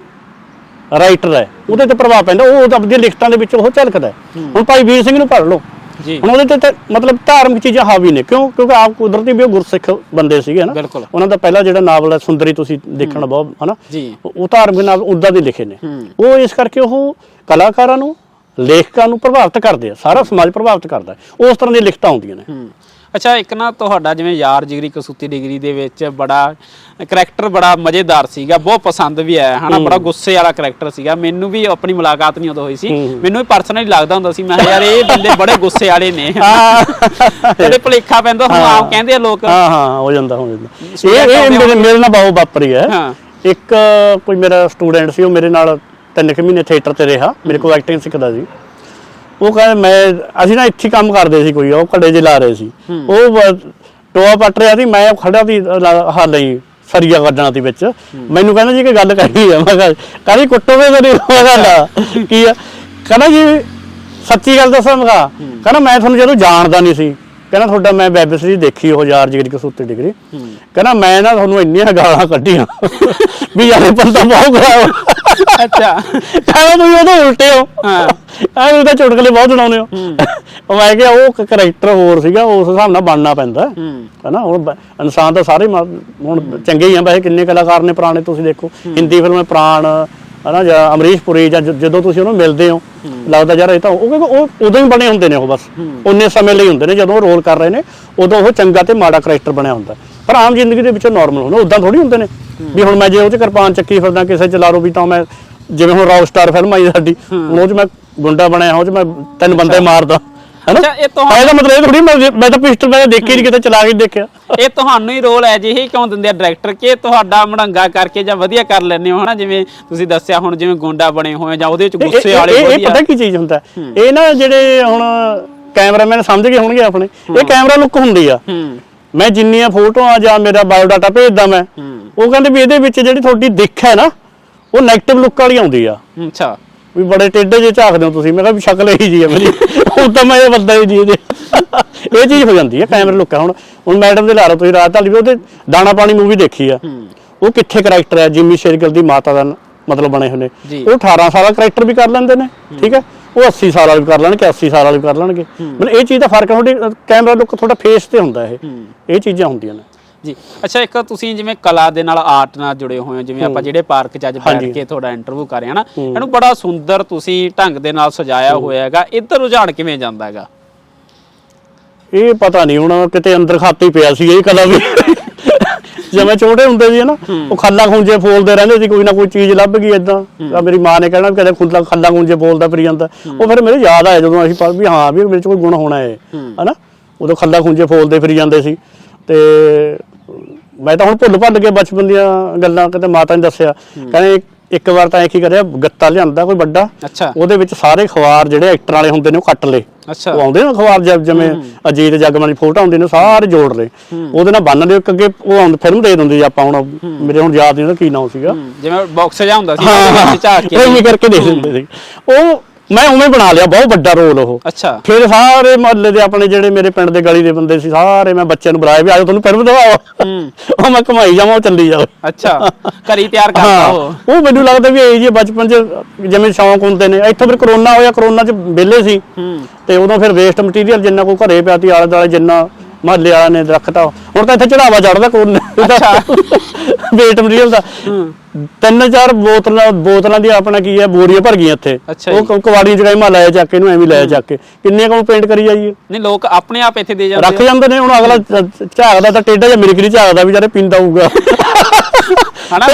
ਰਾਈਟਰ ਹੈ ਉਹਦੇ ਤੇ ਪ੍ਰਭਾਵ ਪੈਂਦਾ। ਉਹ ਆਪਣੀਆਂ ਲਿਖਤਾਂ ਦੇ ਵਿੱਚ ਉਹ ਝਲਕਦਾ। ਹੁਣ ਭਾਈ ਵੀਰ ਸਿੰਘ ਨੂੰ ਪੜ੍ਹ ਲਓ। ਹੁਣ ਉਹਦੇ ਤੇ ਤਾਂ ਮਤਲਬ ਧਾਰਮਿਕ ਚੀਜ਼ਾਂ ਹਾਵੀ ਨੇ। ਕਿਉਂ? ਕਿਉਂਕਿ ਆਪ ਕੁਦਰਤੀ ਵੀ ਉਹ ਗੁਰਸਿੱਖ ਬੰਦੇ ਸੀਗੇ ਨਾ। ਬਿਲਕੁਲ। ਉਹਨਾਂ ਦਾ ਪਹਿਲਾ ਜਿਹੜਾ ਨਾਵਲ ਹੈ ਸੁੰਦਰੀ ਤੁਸੀਂ ਦੇਖਣਾ ਬਹੁਤ ਹਨਾ? ਜੀ। ਉਹ- ਧਾਰਮਿਕ ਨਾਵਲ ਉਦਾਂ ਦੇ ਲਿਖੇ ਨੇ। ਉਹ ਇਸ ਕਰਕੇ ਉਹ ਕਲਾਕਾਰਾਂ ਨੂੰ ਲੇਖਕਾਂ ਨੂੰ ਪ੍ਰਭਾਵਿਤ ਕਰਦੇ ਆ। ਸਾਰਾ ਸਮਾਜ ਪ੍ਰਭਾਵਿਤ ਕਰਦਾ ਹੈ। ਉਸ ਤਰ੍ਹਾਂ ਦੀਆਂ ਲਿਖਤਾਂ ਆਉਂਦੀਆਂ ਨੇ। ਅੱਛਾ ਇੱਕ ਨਾ ਤੁਹਾਡਾ ਜਿਵੇਂ ਯਾਰ ਜਿਗਰੀ ਕਸੂਤੀ ਡਿਗਰੀ ਦੇ ਵਿੱਚ ਬੜਾ ਕਰੈਕਟਰ ਬੜਾ ਮਜ਼ੇਦਾਰ ਸੀਗਾ ਬਹੁਤ ਪਸੰਦ ਵੀ ਆਇਆ ਹਨਾ ਬੜਾ ਗੁੱਸੇ ਵਾਲਾ ਕਰੈਕਟਰ ਸੀਗਾ। ਮੈਨੂੰ ਵੀ ਆਪਣੀ ਮੁਲਾਕਾਤ ਨਹੀਂ ਉਦੋਂ ਹੋਈ ਸੀ। ਮੈਨੂੰ ਵੀ ਪਰਸਨਲੀ ਲੱਗਦਾ ਹੁੰਦਾ ਸੀ ਮੈਂ ਯਾਰ ਇਹ ਬੰਦੇ ਬੜੇ ਗੁੱਸੇ ਵਾਲੇ ਨੇ। ਜਿਹੜੇ ਭਲੇਖਾ ਪੈਂਦਾ ਹੁਣ ਆਮ ਕਹਿੰਦੇ ਆ ਲੋਕ। ਹਾਂ ਹਾਂ ਹੋ ਜਾਂਦਾ ਹੋ ਜਾਂਦਾ। ਇਹ ਇਹ ਮੇਰੇ ਨਾਲ ਬਹੁਤ ਵਾਪਰੀ ਹੈ। ਹਾਂ। ਇੱਕ ਕੋਈ ਮੇਰਾ ਸਟੂਡੈਂਟ ਸੀ ਉਹ ਮੇਰੇ ਨਾਲ ਤਿੰਨ ਕੁ ਮਹੀਨੇ ਥੀਏਟਰ ਤੇ ਰਿਹਾ। ਮੇਰੇ ਕੋਲ ਐਕਟਿੰਗ ਸਿੱਖਦਾ ਸੀ। ਉਹ ਕਹਿੰਦਾ ਮੈਂ ਅਸੀਂ ਨਾ ਇੱਥੇ ਕੰਮ ਕਰਦੇ ਸੀ ਕੋਈ ਉਹ ਘੜੇ ਜੇ ਲਾ ਰਹੇ ਸੀ। ਉਹ ਟੋਆ ਪੱਟ ਰਿਹਾ ਸੀ ਮੈਂ ਖੜਾ ਸੀ ਹਾ ਲਈ ਸਰੀਆ ਕੱਢਣਾ ਸੀ ਵਿੱਚ। ਮੈਨੂੰ ਕਹਿੰਦਾ ਜੀ ਕਿ ਗੱਲ ਕਰੀ ਆ ਮੈਂ ਕਿਹਾ ਕਾਹਦੀ ਕੁੱਟੋਗੇ ਤੇਰੀ ਮੈਂ ਕਿਹਾ ਕੀ ਆ? ਕਹਿੰਦਾ ਜੀ ਸੱਚੀ ਗੱਲ ਦੱਸਾਂ ਮੈਂ ਕਿਹਾ ਕਹਿੰਦਾ ਮੈਂ ਤੁਹਾਨੂੰ ਜਦੋਂ ਜਾਣਦਾ ਨਹੀਂ ਸੀ ਕਹਿੰਦਾ ਤੁਹਾਡਾ ਮੈਂ ਵੈਬ ਸੀਰੀਜ਼ ਦੇਖੀ ਉਹ ਯਾਰ ਜਿਗਰੀ ਕਸੂਤੀ ਡਿਗਰੀ ਕਹਿੰਦਾ ਮੈਂ ਨਾ ਤੁਹਾਨੂੰ ਇੰਨੀਆਂ ਗਾਲਾਂ ਕੱਢੀਆਂ ਵੀ ਯਾਰ ਬੰਦਾ ਬਹੁਤ ਖਰਾਬ ਅੱਛਾ। ਕਹਿੰਦਾ ਤੁਸੀਂ ਉਹਦੇ ਉਲਟੇ ਹੋ। ਹਾਂ। ਐ ਉਹਦਾ ਚੁਟਕਲੇ ਬਹੁਤ ਸੁਣਾਉਂਦੇ ਹੋ। ਉਹ ਮੈਂ ਕਿਹਾ ਉਹ ਕਰੈਕਟਰ ਹੋਰ ਸੀਗਾ ਉਸ ਹਿਸਾਬ ਨਾਲ ਬਣਨਾ ਪੈਂਦਾ। ਹਨਾ ਹੁਣ ਇਨਸਾਨ ਤਾਂ ਸਾਰੇ ਹੁਣ ਚੰਗੇ ਹੀ ਆ ਵੈਸੇ ਕਿੰਨੇ ਕਲਾਕਾਰ ਨੇ ਪੁਰਾਣੇ ਤੁਸੀਂ ਦੇਖੋ। ਹਿੰਦੀ ਫਿਲਮਾਂ ਪ੍ਰਾਣ ਹਨਾ ਜਾਂ ਅਮਰੀਸ਼ ਪੁਰੀ ਜਾਂ ਜਦੋਂ ਤੁਸੀਂ ਉਹਨੂੰ ਮਿਲਦੇ ਹੋ ਲੱਗਦਾ ਯਾਰ ਇਹ ਤਾਂ ਉਹ ਕਿਉਂਕਿ ਉਹ ਉਦੋਂ ਹੀ ਬਣੇ ਹੁੰਦੇ ਨੇ ਉਹ ਬਸ। ਉਨੇ ਸਮੇਂ ਲਈ ਹੁੰਦੇ ਨੇ ਜਦੋਂ ਉਹ ਰੋਲ ਕਰ ਰਹੇ ਨੇ ਉਦੋਂ ਉਹ ਚੰਗਾ ਤੇ ਮਾੜਾ ਕਰੈਕਟਰ ਬਣਿਆ ਹੁੰਦਾ। ਪਰ ਆਮ ਜ਼ਿੰਦਗੀ ਦੇ ਵਿੱਚ ਨਾਰਮਲ ਹੁੰਦਾ ਉਦਾਂ ਥੋੜੀ ਹੁੰਦੇ ਨੇ ਵੀ ਹੁਣ ਮੈਂ ਜੇ ਉਹ ਚ ਕਿਰਪਾਨ ਚੱਕੀ ਫਿਰਦਾ ਕਿਸੇ ਚ ਲਾ ਲਓ ਵੀ ਤਾਂ ਮੈਂ ਜਿਵੇਂ ਹੁਣ ਰੌਕ ਸਟਾਰ ਫਿਲਮ ਆਈ ਸਾਡੀ ਉਹ ਚ ਮੈਂ ਗੁੰਡਾ ਬਣਿਆ ਉਹ ਚ ਮੈਂ ਤਿੰਨ ਬੰਦੇ ਮਾਰਦਾ। ਅੱਛਾ ਇਹ ਤੁਹਾਨੂੰ ਇਹਦਾ ਮਤਲਬ ਇਹ ਥੋੜੀ ਮੈਂ ਮੈਂ ਤਾਂ ਪਿਸਟਲ ਮੈਂ ਦੇਖੀ ਨਹੀਂ ਕਿਤੇ ਚਲਾ ਕੇ ਨਹੀਂ ਦੇਖਿਆ। ਇਹ ਤੁਹਾਨੂੰ ਹੀ ਰੋਲ ਹੈ ਜਿਹੀ ਕਿਉਂ ਦਿੰਦੇ ਆ ਡਾਇਰੈਕਟਰ ਕਿ ਤੁਹਾਡਾ ਮੜੰਗਾ ਕਰਕੇ ਜਾਂ ਵਧੀਆ ਕਰ ਲੈਂਦੇ ਹੋ ਹਨਾ? ਜਿਵੇਂ ਤੁਸੀਂ ਦੱਸਿਆ ਹੁਣ ਜਿਵੇਂ ਗੁੰਡਾ ਬਣੇ ਹੋਏ ਜਾਂ ਉਹਦੇ ਵਿੱਚ ਇਹ- ਗੁੱਸੇ ਇਹ- ਵਾਲੇ ਇਹ- ਇਹ ਵਧੀਆ। ਪਤਾ ਕੀ ਚੀਜ਼ ਹੁੰਦਾ? ਹੈ? ਇਹ ਨਾ ਜਿਹੜੇ ਹੁਣ ਕੈਮਰਾਮੈਨ ਸਮਝ ਗਏ ਹੋਣਗੇ ਆਪਣੇ? ਇਹ ਕੈਮਰਾ ਲੁੱਕ ਹੁੰਦੀ ਆ। ਮੈਂ ਜਿੰਨੀਆਂ ਫੋਟੋਆਂ ਜਾਂ ਮੇਰਾ ਬਾਇਓਡਾਟਾ ਭੇਜਦਾ ਮੈਂ ਉਹ ਕਹਿੰਦੇ ਵੀ ਇਹਦੇ ਵਿੱਚ ਜਿਹੜੀ ਤੁਹਾਡੀ ਦਿੱਖ ਹੈ ਨਾ ਉਹ 네ਗੇਟਿਵ ਲੁੱਕ ਵਾਲੀ ਆਉਂਦੀ ਆ। ਅੱਛਾ। ਵੀ ਬੜੇ ਟੇਢੇ ਜਿਹੇ ਝਾਕਦੇ ਹੋ ਤੁਸੀਂ। ਮੈਂ ਕਿਹਾ ਵੀ ਸ਼ਕਲ ਇਹੀ ਜੀ ਹੈ ਮੇਰੀ। ਹੁਣ ਤਾਂ ਮੈਂ ਇਹ ਬੰਦਾ ਹੀ ਜੀ ਇਹਦੇ ਇਹ ਚੀਜ਼ ਹੋ ਜਾਂਦੀ ਹੈ ਕੈਮਰਾ ਲੁੱਕ ਹੁਣ ਹੁਣ ਮੈਡਮ ਦੇ ਲਾ ਲਓ ਤੁਸੀਂ ਰਾਤ ਵਾਲੀ ਵੀ ਉਹਦੇ ਦਾਣਾ ਪਾਣੀ ਮੂਵੀ ਦੇਖੀ ਆ। ਉਹ ਕਿੱਥੇ ਕਰੈਕਟਰ ਹੈ ਜਿਮੀ ਸ਼ੇਰਗਿਲ ਦੀ ਮਾਤਾ ਦਾ ਮਤਲਬ ਬਣੇ ਹੋਏ ਨੇ। ਜੀ। ਉਹ 18 ਸਾਲਾ ਕਰੈਕਟਰ ਵੀ ਕਰ ਲੈਂਦੇ ਨੇ ਠੀਕ ਹੈ ਉਹ 80 ਸਾਲ ਵਾਲੇ ਵੀ ਕਰ ਲੈਣਗੇ 80 ਸਾਲ ਵਾਲੇ ਵੀ ਕਰ ਲੈਣਗੇ। ਮਤਲਬ ਇਹ ਚੀਜ਼ ਦਾ ਫ਼ਰਕ ਹੈ ਤੁਹਾਡੀ ਕੈਮਰਾ ਲੁੱਕ ਤੁਹਾਡਾ ਫੇਸ ਤੇ ਹੁੰਦਾ ਇਹ। ਇਹ ਚੀਜ਼ਾਂ ਹੁੰਦੀਆਂ ਨੇ। ਜੀ। ਅੱਛਾ ਇੱਕ ਤੁਸੀਂ ਜਿਵੇਂ ਕਲਾ ਦੇ ਨਾਲ ਆਰਟ ਨਾਲ ਜੁੜੇ ਹੋਏ ਹੋ ਜਿਵੇਂ ਆਪਾਂ ਜਿਹੜੇ ਪਾਰਕ 'ਚ ਅੱਜ ਬੈਠ। ਕੇ ਤੁਹਾਡਾ ਇੰਟਰਵਿਊ ਕਰ ਰਹੇ ਹਾਂ ਨਾ ਇਹਨੂੰ ਬੜਾ ਸੁੰਦਰ ਤੁਸੀਂ ਢੰਗ ਦੇ ਨਾਲ ਸਜਾਇਆ ਹੋਇਆ ਹੈਗਾ। ਇੱਧਰ ਰੁਝਾਨ ਕਿਵੇਂ ਜਾਂਦਾ ਹੈਗਾ? ਇਹ ਪਤਾ ਨਹੀਂ ਹੁਣ ਕਿਤੇ ਅੰਦਰ ਖਾਤੇ ਪਿਆ ਸੀ ਇਹ ਕਲਾ ਵੀ। ਜਿਵੇਂ ਛੋਟੇ ਹੁੰਦੇ ਸੀ ਨਾ ਉਹ ਖੱਲਾ ਖੁੰਝੇ ਫੋਲਦੇ ਰਹਿੰਦੇ ਸੀ ਕੋਈ ਨਾ ਕੋਈ ਚੀਜ਼ ਲੱਭ ਗਈ ਇਦਾਂ ਤਾਂ ਮੇਰੀ ਮਾਂ ਨੇ ਕਹਿਣਾ ਕਦੇ ਖੁੱਲਾ ਖੱਲਾ ਖੁੰਝੇ ਫੋਲਦਾ ਫਿਰੀ ਜਾਂਦਾ। ਉਹ ਫਿਰ ਮੇਰੇ ਯਾਦ ਆਇਆ ਜਦੋਂ ਅਸੀਂ ਪੜ੍ਹ ਵੀ ਹਾਂ ਵੀ ਮੇਰੇ ਚ ਕੋਈ ਗੁਣ ਹੋਣਾ ਹੈ। ਹਨਾ? ਉਦੋਂ ਖੱਲਾ ਖੁੰਝੇ ਫੋਲਦੇ ਫਿਰੀ ਜਾਂਦੇ ਸੀ। ਤੇ ਮੈਂ ਤਾਂ ਹੁਣ ਭੁੱਲ ਭੱਲ ਕੇ ਬਚਪਨ ਦੀਆਂ ਗੱਲਾਂ ਕਿਤੇ ਮਾਤਾ ਨੇ ਦੱਸਿਆ। ਕਹਿੰਦੇ ਇੱਕ ਵਾਰ ਤਾਂ ਐ ਕੀ ਕਰਿਆ ਗੱਤਾ ਲਿਆਂਦਾ ਕੋਈ ਵੱਡਾ। ਅੱਛਾ। ਉਹਦੇ ਵਿੱਚ ਸਾਰੇ ਖਵਾਰ ਜਿਹੜੇ ਐਕਟਰ ਵਾਲੇ ਹੁੰਦੇ ਨੇ ਉਹ ਕੱਟ ਲਏ। ਅੱਛਾ। ਉਹ ਆਉਂਦੇ ਨੇ ਖਵਾਰ ਜਿਵੇਂ ਅਜੀਤ ਜਗਮਨ ਦੀ ਫੋਟੋ ਆਉਂਦੀ ਨੇ ਸਾਰੇ ਜੋੜ ਲਏ। ਉਹਦੇ ਨਾਲ ਬੰਨ ਲਿਓ ਇੱਕ ਅੱਗੇ ਉਹ ਆਉਂਦੀ ਫਿਲਮ ਦੇ ਦਿੰਦੀ ਆਪਾਂ ਹੁਣ। ਮੇਰੇ ਹੁਣ ਯਾਦ ਨਹੀਂ ਉਹਦਾ ਕੀ ਨਾਮ ਸੀਗਾ। ਜਿਵੇਂ ਬਾਕਸ ਜਿਹਾ ਹੁੰਦਾ ਸੀ ਵਿੱਚ ਝਾਕ ਕੇ। ਇਵੇਂ ਕਰਕੇ ਦੇ ਦਿੰਦੇ ਸੀ। ਉਹ ਮੈਂ ਉਵੇਂ ਬਣਾ ਲਿਆ ਬਹੁਤ ਵੱਡਾ ਰੋਲ ਉਹ। ਅੱਛਾ। ਫਿਰ ਸਾਰੇ ਮਹੱਲੇ ਦੇ ਆਪਣੇ ਜਿਹੜੇ ਮੇਰੇ ਪਿੰਡ ਦੇ ਗਲੀ ਦੇ ਬੰਦੇ ਸੀ ਸਾਰੇ ਮੈਂ ਬੱਚਿਆਂ ਨੂੰ ਬੁਲਾਇਆ ਵੀ ਆਜੋ ਤੁਹਾਨੂੰ ਫਿਲਮ ਦਿਖਾਓ। ਹੂੰ। ਉਹ ਮੈਂ ਕਮਾਈ ਜਾਵਾਂ ਉਹ ਚੱਲੀ ਜਾਵੇ। ਅੱਛਾ ਘਰੀ ਤਿਆਰ ਕਰਤਾ ਹਾਂ। ਉਹ। ਉਹ ਮੈਨੂੰ ਲੱਗਦਾ ਵੀ ਇਹ ਜੀ ਬਚਪਨ ਚ ਜਿਵੇਂ ਸ਼ੌਂਕ ਹੁੰਦੇ ਨੇ। ਇੱਥੋਂ ਫਿਰ ਕਰੋਨਾ ਹੋਇਆ ਕਰੋਨਾ ਚ ਵਿਹਲੇ ਸੀ। ਹੂੰ। ਤੇ ਉਦੋਂ ਫਿਰ ਵੇਸਟ ਮਟੀਰੀਅਲ ਜਿੰਨਾ ਕੋ ਘਰੇ ਪਿਆ ਤੀ ਆਲੇ ਦੁਆਲੇ ਜਿੰਨਾ ਮਹੱਲੇ ਵਾਲਿਆਂ ਨੇ ਰੱਖਤਾ। ਹੁਣ ਤਾਂ ਇੱਥੇ ਚੜਾਵਾ ਚੜਦਾ ਕੋਲ। ਅੱਛਾ। ਵੇਸਟ ਮਟੀਰੀਅਲ ਦਾ। ਤਿੰਨ ਚਾਰ ਬੋਤਲਾਂ ਬੋਤਲਾਂ ਦੀ ਆਪਣਾ ਕੀ ਹੈ ਬੋਰੀਆਂ ਭਰ ਗਈਆਂ ਇੱਥੇ। ਉਹ ਜੀ। ਕਵਾੜੀਆਂ ਚ ਗਏ ਲਾਇਆ ਚੱਕ ਕੇ ਇਹਨੂੰ ਐਵੇਂ ਲਾਇਆ ਚੱਕ ਕੇ। ਕਿੰਨੇ ਕੁ ਪੇਂਟ ਕਰੀ ਜਾਈਏ? ਨਹੀਂ ਲੋਕ ਆਪਣੇ ਆਪ ਇੱਥੇ ਦੇ ਜਾਂਦੇ ਰੱਖ ਜਾਂਦੇ ਨੇ ਹੁਣ ਅਗਲਾ ਝ- ਝਾਕਦਾ ਤਾਂ ਟੇਡਾ ਜਿਹਾ ਮਿਰਕਰੀ ਝਾਕਦਾ ਵੀ ਜਾਰੇ ਪੀਂਦਾ ਹੋਊਗਾ। ਹਨਾ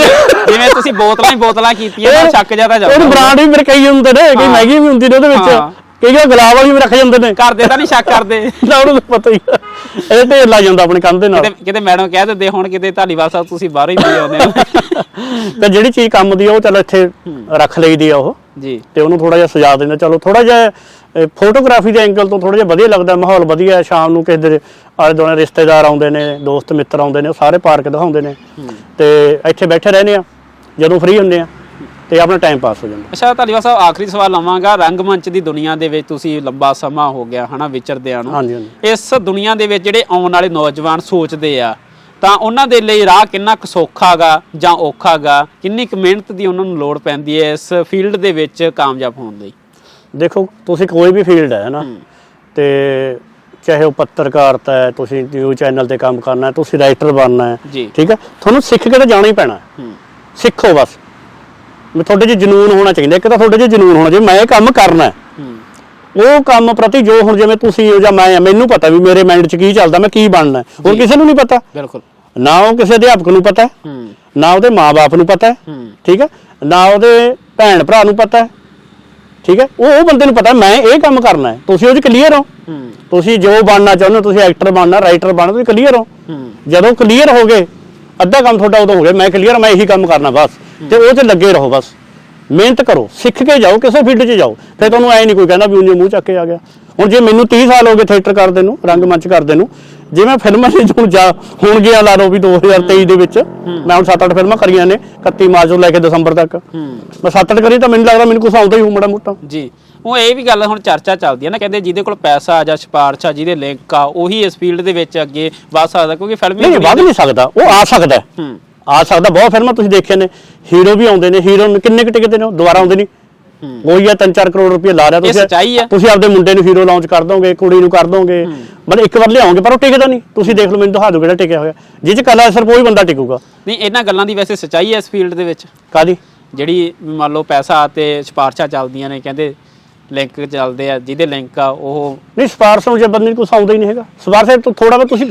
ਜਿਵੇਂ ਤੁਸੀਂ ਬੋਤਲਾਂ ਹੀ ਬੋਤਲਾਂ ਕੀਤੀਆਂ ਨਾ ਛੱਕ ਜ਼ਿਆਦਾ ਉਹਨੂੰ ਜਾਂਦਾ ਬ੍ਰਾਂਡ ਵੀ ਮੇਰੇ ਕਈ ਹੁੰਦੇ ਨੇ ਕਈ। ਮਹਿੰਗੀ ਵੀ ਹੁੰਦੀ ਨੇ ਉਹਦੇ। ਵਿੱਚ। ਕਈ ਵਾਰ ਗੁਲਾਬ ਵਾਲੀ ਵੀ ਰੱਖ ਜਾਂਦੇ ਨੇ। ਕਰਦੇ ਤਾਂ ਨਹੀਂ ਸ਼ੱਕ ਕਰਦੇ। ਨਾ ਉਹਨੂੰ ਤਾਂ ਪਤਾ ਹੀ ਆ। ਇਹ ਢੇਰ ਲਾ ਜਾਂਦਾ ਆਪਣੇ ਕੰਧ ਦੇ ਨਾਲ। ਕਿਤੇ ਕਿਤੇ ਮੈਡਮ ਕਹਿ ਦਿੰਦੇ ਹੁਣ ਕਿਤੇ ਧਾਲੀਵਾਲ ਸਾਹਿਬ ਤੁਸੀਂ ਬਾਹਰੋਂ ਹੀ ਪੀ ਆਉਂਦੇ ਹੋ। ਤੇ ਜਿਹੜੀ ਚੀਜ਼ ਕੰਮ ਦੀ ਆ ਉਹ ਚਲੋ ਇੱਥੇ ਰੱਖ ਲਈਦੀ ਆ ਉਹ। ਜੀ। ਤੇ ਉਹਨੂੰ ਥੋੜਾ ਜਿਹਾ ਸਜਾ ਦਿੰਦੇ ਚਲੋ ਥੋੜਾ ਜਿਹਾ ਫੋਟੋਗ੍ਰਾਫੀ ਦੇ ਐਂਗਲ ਤੋਂ ਥੋੜਾ ਜਿਹਾ ਵਧੀਆ ਲੱਗਦਾ। ਮਾਹੌਲ ਵਧੀਆ ਹੈ, ਸ਼ਾਮ ਨੂੰ ਕਿਸੇ ਦੇ ਆਲੇ ਦੁਆਲੇ ਰਿਸ਼ਤੇਦਾਰ ਆਉਂਦੇ ਨੇ ਦੋਸਤ ਮਿੱਤਰ ਆਉਂਦੇ ਨੇ ਉਹ ਸਾਰੇ ਪਾਰਕ ਦਿਖਾਉਂਦੇ ਨੇ। ਤੇ ਇੱਥੇ ਬੈਠੇ ਰਹਿੰਦੇ ਆ ਜਦੋਂ ਫ੍ਰੀ ਹੁੰਦੇ ਆ। ਤੇ ਆਪਣਾ ਟਾਈਮ ਪਾਸ ਹੋ ਜਾਂਦਾ। ਅੱਛਾ ਧਾਲੀਵਾਲ ਸਾਹਿਬ ਆਖਰੀ ਸਵਾਲ ਲਵਾਂਗਾ। ਰੰਗਮੰਚ ਦੀ ਦੁਨੀਆ ਦੇ ਵਿੱਚ ਤੁਸੀਂ ਲੰਬਾ ਸਮਾਂ ਹੋ ਗਿਆ ਹਨਾ ਵਿਚਰਦਿਆਂ ਨੂੰ। ਹਾਂਜੀ ਹਾਂਜੀ। ਇਸ ਦੁਨੀਆ ਦੇ ਵਿੱਚ ਜਿਹੜੇ ਆਉਣ ਵਾਲੇ ਨੌਜਵਾਨ ਸੋਚਦੇ ਆ ਤਾਂ ਉਹਨਾਂ ਦੇ ਲਈ ਰਾਹ ਕਿੰਨਾ ਕੁ ਸੌਖਾਗਾ ਜਾਂ ਔਖਾਗਾ ਕਿੰਨੀ ਕੁ ਮਿਹਨਤ ਦੀ ਉਹਨਾਂ ਨੂੰ ਲੋੜ ਪੈਂਦੀ ਹੈ ਇਸ ਫੀਲਡ ਦੇ ਵਿੱਚ ਕਾਮਯਾਬ ਹੋਣ ਲਈ? ਦੇਖੋ ਤੁਸੀਂ ਕੋਈ ਵੀ ਫੀਲਡ ਹੈ ਨਾ ਤੇ ਚਾਹੇ ਉਹ ਪੱਤਰਕਾਰਤਾ ਹੈ ਤੁਸੀਂ ਨਿਊਜ਼ ਚੈਨਲ ਤੇ ਕੰਮ ਕਰਨਾ ਹੈ ਤੁਸੀਂ ਰਾਈਟਰ ਬਣਨਾ ਹੈ ਜੀ। ਠੀਕ ਹੈ? ਤੁਹਾਨੂੰ ਸਿੱਖ ਕੇ ਤਾਂ ਜਾਣਾ ਹੀ ਪੈਣਾ ਹੈ। ਸਿੱਖੋ ਬਸ। ਤੁਹਾਡੇ 'ਚ ਜਨੂਨ ਹੋਣਾ ਚਾਹੀਦਾ ਇੱਕ ਤਾਂ ਤੁਹਾਡੇ 'ਚ ਜਨੂਨ ਹੋਣਾ ਚਾਹੀਦਾ ਮੈਂ ਇਹ ਕੰਮ ਕਰਨਾ ਉਹ ਕੰਮ ਪ੍ਰਤੀ ਜੋ ਹੁਣ ਜਿਵੇਂ ਤੁਸੀਂ ਹੋ ਜਾਂ ਮੈਂ ਆ ਮੈਨੂੰ ਪਤਾ ਵੀ ਮੇਰੇ ਮਾਈਂਡ 'ਚ ਕੀ ਚੱਲਦਾ ਮੈਂ ਕੀ ਬਣਨਾ। ਹੋਰ। ਕਿਸੇ ਨੂੰ ਨਹੀਂ ਪਤਾ। ਬਿਲਕੁਲ। ਨਾ ਉਹ ਕਿਸੇ ਅਧਿਆਪਕ ਨੂੰ ਪਤਾ ਨਾ ਉਹਦੇ ਮਾਪੇ ਨੂੰ ਪਤਾ ਠੀਕ ਹੈ? ਨਾ ਉਹਦੇ ਭੈਣ ਭਰਾ ਨੂੰ ਪਤਾ ਠੀਕ ਹੈ? ਉਹ ਉਹ ਬੰਦੇ ਨੂੰ ਪਤਾ ਮੈਂ ਇਹ ਕੰਮ ਕਰਨਾ ਹੈ। ਤੁਸੀਂ ਉਹ 'ਚ ਕਲੀਅਰ ਹੋ? ਤੁਸੀਂ ਜੋ ਬਣਨਾ ਚਾਹੁੰਦੇ ਹੋ ਤੁਸੀਂ ਐਕਟਰ ਬਣਨਾ ਰਾਈਟਰ ਬਣਨਾ ਤੁਸੀਂ ਕਲੀਅਰ ਹੋ? ਹੂੰ। ਜਦੋਂ ਕਲੀਅਰ ਹੋ ਗਏ ਅੱਧਾ ਕੰਮ ਤੁਹਾਡਾ ਉਦੋਂ ਹੋ ਗਿਆ ਮੈਂ ਕਲੀਅਰ ਮੈਂ ਇਹੀ ਕੰਮ ਕਰਨਾ ਬਸ। ਤੇ ਉਹ 'ਚ ਲੱਗੇ ਰਹੋ ਬਸ। ਮਿਹਨਤ ਕਰੋ ਸਿੱਖ ਕੇ ਜਾਓ ਕਿਸੇ ਫੀਲਡ 'ਚ ਜਾਓ। ਫਿਰ ਤੁਹਾਨੂੰ ਐ ਨਹੀਂ ਕੋਈ ਕਹਿੰਦਾ ਵੀ ਉਹਨੇ ਮੂੰਹ ਚੱਕ ਕੇ ਆ ਗਿਆ। ਹੁਣ ਜੇ ਮੈਨੂੰ 30 ਸਾਲ ਹੋ ਗਏ ਥੀਏਟਰ ਕਰਦੇ ਨੂੰ ਰੰਗਮੰਚ ਕਰਦੇ ਨੂੰ ਜੇ ਮੈਂ ਫਿਲਮਾਂ 'ਚ ਹੁਣ ਜਾ ਹੁਣ ਗਿਆ ਲਾ ਲਓ ਵੀ 2023 ਦੇ ਵਿੱਚ ਮੈਂ ਹੁਣ 7-8 ਫਿਲਮਾਂ ਕਰੀਆਂ ਨੇ 31 ਮਾਰਚ ਤੋਂ ਲੈ ਕੇ ਦਸੰਬਰ ਤੱਕ। ਹੂੰ। ਮੈਂ 7-8 ਕਰੀ ਤਾਂ ਮੈਨੂੰ ਲੱਗਦਾ ਮੈਨੂੰ ਕੁਝ ਆਉਂਦਾ ਹੀ ਹੋਊ ਮਾੜਾ ਮੋਟਾ। ਜੀ। ਉਹ ਇਹ ਵੀ ਗੱਲ ਹੁਣ ਚਰਚਾ ਚੱਲਦੀ ਹੈ ਨਾ ਕਹਿੰਦੇ ਜਿਹਦੇ ਕੋਲ ਪੈਸਾ ਆ ਜਾਂ ਸਿਫਾਰਿਸ਼ ਆ ਜਿਹਦੇ ਲਿੰਕ ਆ ਉਹੀ ਇਸ ਫੀਲਡ ਦੇ ਵਿੱਚ ਅੱਗੇ ਵਧ ਸਕਦਾ ਕਿਉਂਕਿ ਫਿਲਮੀ ਨਹੀਂ ਵੱਧ ਨਹੀਂ ਸਕਦਾ ਉਹ ਆ ਸਕਦਾ ਹੈ। ਆ ਸਕਦਾ ਬਹੁਤ ਫਿਲਮਾਂ ਤੁਸੀਂ ਦੇਖੇ ਨੇ ਹੀਰੋ ਵੀ ਆਉਂਦੇ ਨੇ ਹੀਰੋ ਨੂੰ ਕਿੰਨੇ ਕੁ ਟਿਕਦੇ ਨੇ ਦੁਬਾਰਾ ਆਉਂਦੇ ਨਹੀਂ। ਉਹੀ ਆ 3-4 ਕਰੋੜ ਰੁਪਏ ਲਾ ਰਿਹਾ ਹੈ। ਤੁਸੀਂ ਆਪਦੇ ਮੁੰਡੇ ਨੂੰ ਹੀਰੋ ਲਾਂਚ ਕਰ ਦੋਗੇ ਕੁੜੀ ਨੂੰ ਕਰ ਦੋਗੇ ਮਤਲਬ ਇੱਕ ਵਾਰ ਲਿਆਓਗੇ ਪਰ ਉਹ ਟਿਕਦਾ ਨਹੀਂ। ਤੁਸੀਂ ਦੇਖ ਲਓ ਮੈਨੂੰ ਦਿਖਾ ਦਿਓ ਕਿਹੜਾ ਟਿਕਿਆ ਹੋਇਆ। ਜਿਹ ਚ ਕਲਾ ਸਿਰਫ ਉਹੀ ਬੰਦਾ ਟਿਕੂਗਾ। ਨਹੀਂ ਇਹਨਾਂ ਗੱਲਾਂ ਦੀ ਵੈਸੇ ਸੱਚਾਈ ਹੈ ਇਸ ਫੀਲਡ ਦੇ ਵਿੱਚ। ਕਾਦੀ ਜਿਹੜੀ ਮੰਨ ਲਓ ਪੈਸਾ ਤੇ ਸਿਫਾਰਸ਼ਾਂ ਚੱਲਦੀਆਂ ਨੇ ਕਹਿੰਦੇ ਲਿੰਕ ਚੱਲਦੇ ਆ ਜਿਹਦੇ ਲਿੰਕ ਆ ਉਹ ਨਹੀਂ ਸਿਫਾਰਸ਼ ਨੂੰ ਜੇ ਬੰਦੇ ਨੂੰ ਕੁਝ ਆਉਂਦਾ ਹੀ ਨਹੀਂ ਹੈਗਾ। ਸਿਫਾਰਸ਼ ਸਾਹਿਬ ਥੋੜਾ ਬਹੁਤ ਤੁਸੀਂ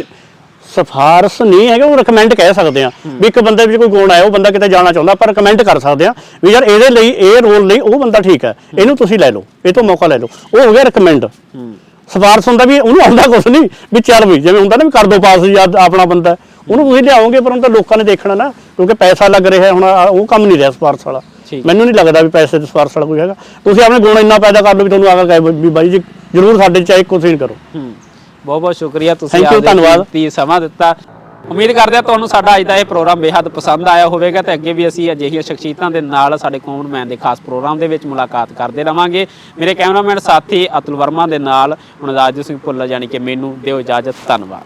ਸਿਫਾਰਸ਼ ਨਹੀਂ ਹੈਗਾ ਉਹ ਰეკਮੈਂਡ ਕਹਿ ਸਕਦੇ ਆ। ਵੀ ਇੱਕ ਬੰਦੇ ਵਿੱਚ ਕੋਈ ਗੁਣ ਆਇਆ ਉਹ ਬੰਦਾ ਕਿਤੇ ਜਾਣਾ ਚਾਹੁੰਦਾ ਪਰ ਕਮੈਂਟ ਕਰ ਸਕਦੇ ਆ ਵੀ ਯਾਰ ਇਹਦੇ ਲਈ ਇਹ ਰੋਲ ਲਈ ਉਹ ਬੰਦਾ ਠੀਕ ਹੈ। ਇਹਨੂੰ ਤੁਸੀਂ ਲੈ ਲਓ ਇਹ ਤੋਂ ਮੌਕਾ ਲੈ ਲਓ। ਉਹ ਹੋ ਗਿਆ ਰეკਮੈਂਡ ਸਿਫਾਰਸ਼ ਹੁੰਦਾ ਵੀ ਉਹਨੂੰ ਆਉਂਦਾ ਕੁਝ ਨਹੀਂ ਵੀ ਚੱਲ ਵੀ ਜਿਵੇਂ ਹੁੰਦਾ ਨਾ ਵੀ ਕਰ ਦੋ ਪਾਸ ਯਾਰ ਆਪਣਾ ਬੰਦਾ। ਉਹਨੂੰ ਤੁਸੀਂ ਲਿਆਓਗੇ ਪਰ ਉਹਨਾਂ ਤਾਂ ਲੋਕਾਂ ਨੇ ਦੇਖਣਾ ਨਾ ਕਿਉਂਕਿ ਪੈਸਾ ਲੱਗ ਰਿਹਾ ਹੁਣ ਉਹ ਕੰਮ ਨਹੀਂ ਰਿਹਾ ਸਿਫਾਰਸ਼ ਵਾਲਾ। ਮੈਨੂੰ ਨਹੀਂ ਲੱਗਦਾ ਵੀ ਪੈਸੇ ਦੀ ਸਿਫਾਰਸ਼ ਵਾਲਾ ਕੋਈ ਹੈਗਾ। ਤੁਸੀਂ ਆਪਣੇ ਗੁਣ ਇੰਨਾ ਪੈਦਾ ਕਰ ਲਓ ਵੀ ਤੁਹਾਨੂੰ ਆਗਾ ਕਹੇ ਵੀ ਬਾਈ ਜੀ ਜਰੂਰ ਸਾਡੇ ਚਾਹੇ ਨਹੀਂ ਕਰੋ। ਬਹੁਤ ਬਹੁਤ ਸ਼ੁਕਰੀਆ ਤੁਸੀਂ। ਕੀਮਤੀ ਸਮਾਂ ਦਿੱਤਾ। ਉਮੀਦ ਕਰਦੇ ਹਾਂ ਤੁਹਾਨੂੰ ਸਾਡਾ ਅੱਜ ਦਾ ਇਹ ਪ੍ਰੋਗਰਾਮ ਬੇहद ਪਸੰਦ ਆਇਆ ਹੋਵੇਗਾ ਤੇ ਅੱਗੇ ਵੀ ਅਸੀਂ ਅਜਿਹੀਆਂ ਸ਼ਖਸੀਅਤਾਂ ਦੇ ਨਾਲ ਸਾਡੇ ਕੌਮਨ ਦੇ ਖਾਸ ਪ੍ਰੋਗਰਾਮ ਦੇ ਵਿੱਚ ਮੁਲਾਕਾਤ ਕਰਦੇ ਰਵਾਂਗੇ। ਮੇਰੇ ਕੈਮਰਾਮੈਨ ਸਾਥੀ ਅਤੁਲ ਵਰਮਾ ਦੇ ਨਾਲ ਹੁਣ ਰਾਜੂ ਸਿੰਘ ਭੁੱਲਰ ਜਾਨੀ ਕਿ ਮੈਨੂੰ ਦਿਓ ਇਜਾਜ਼ਤ। ਧੰਨਵਾਦ।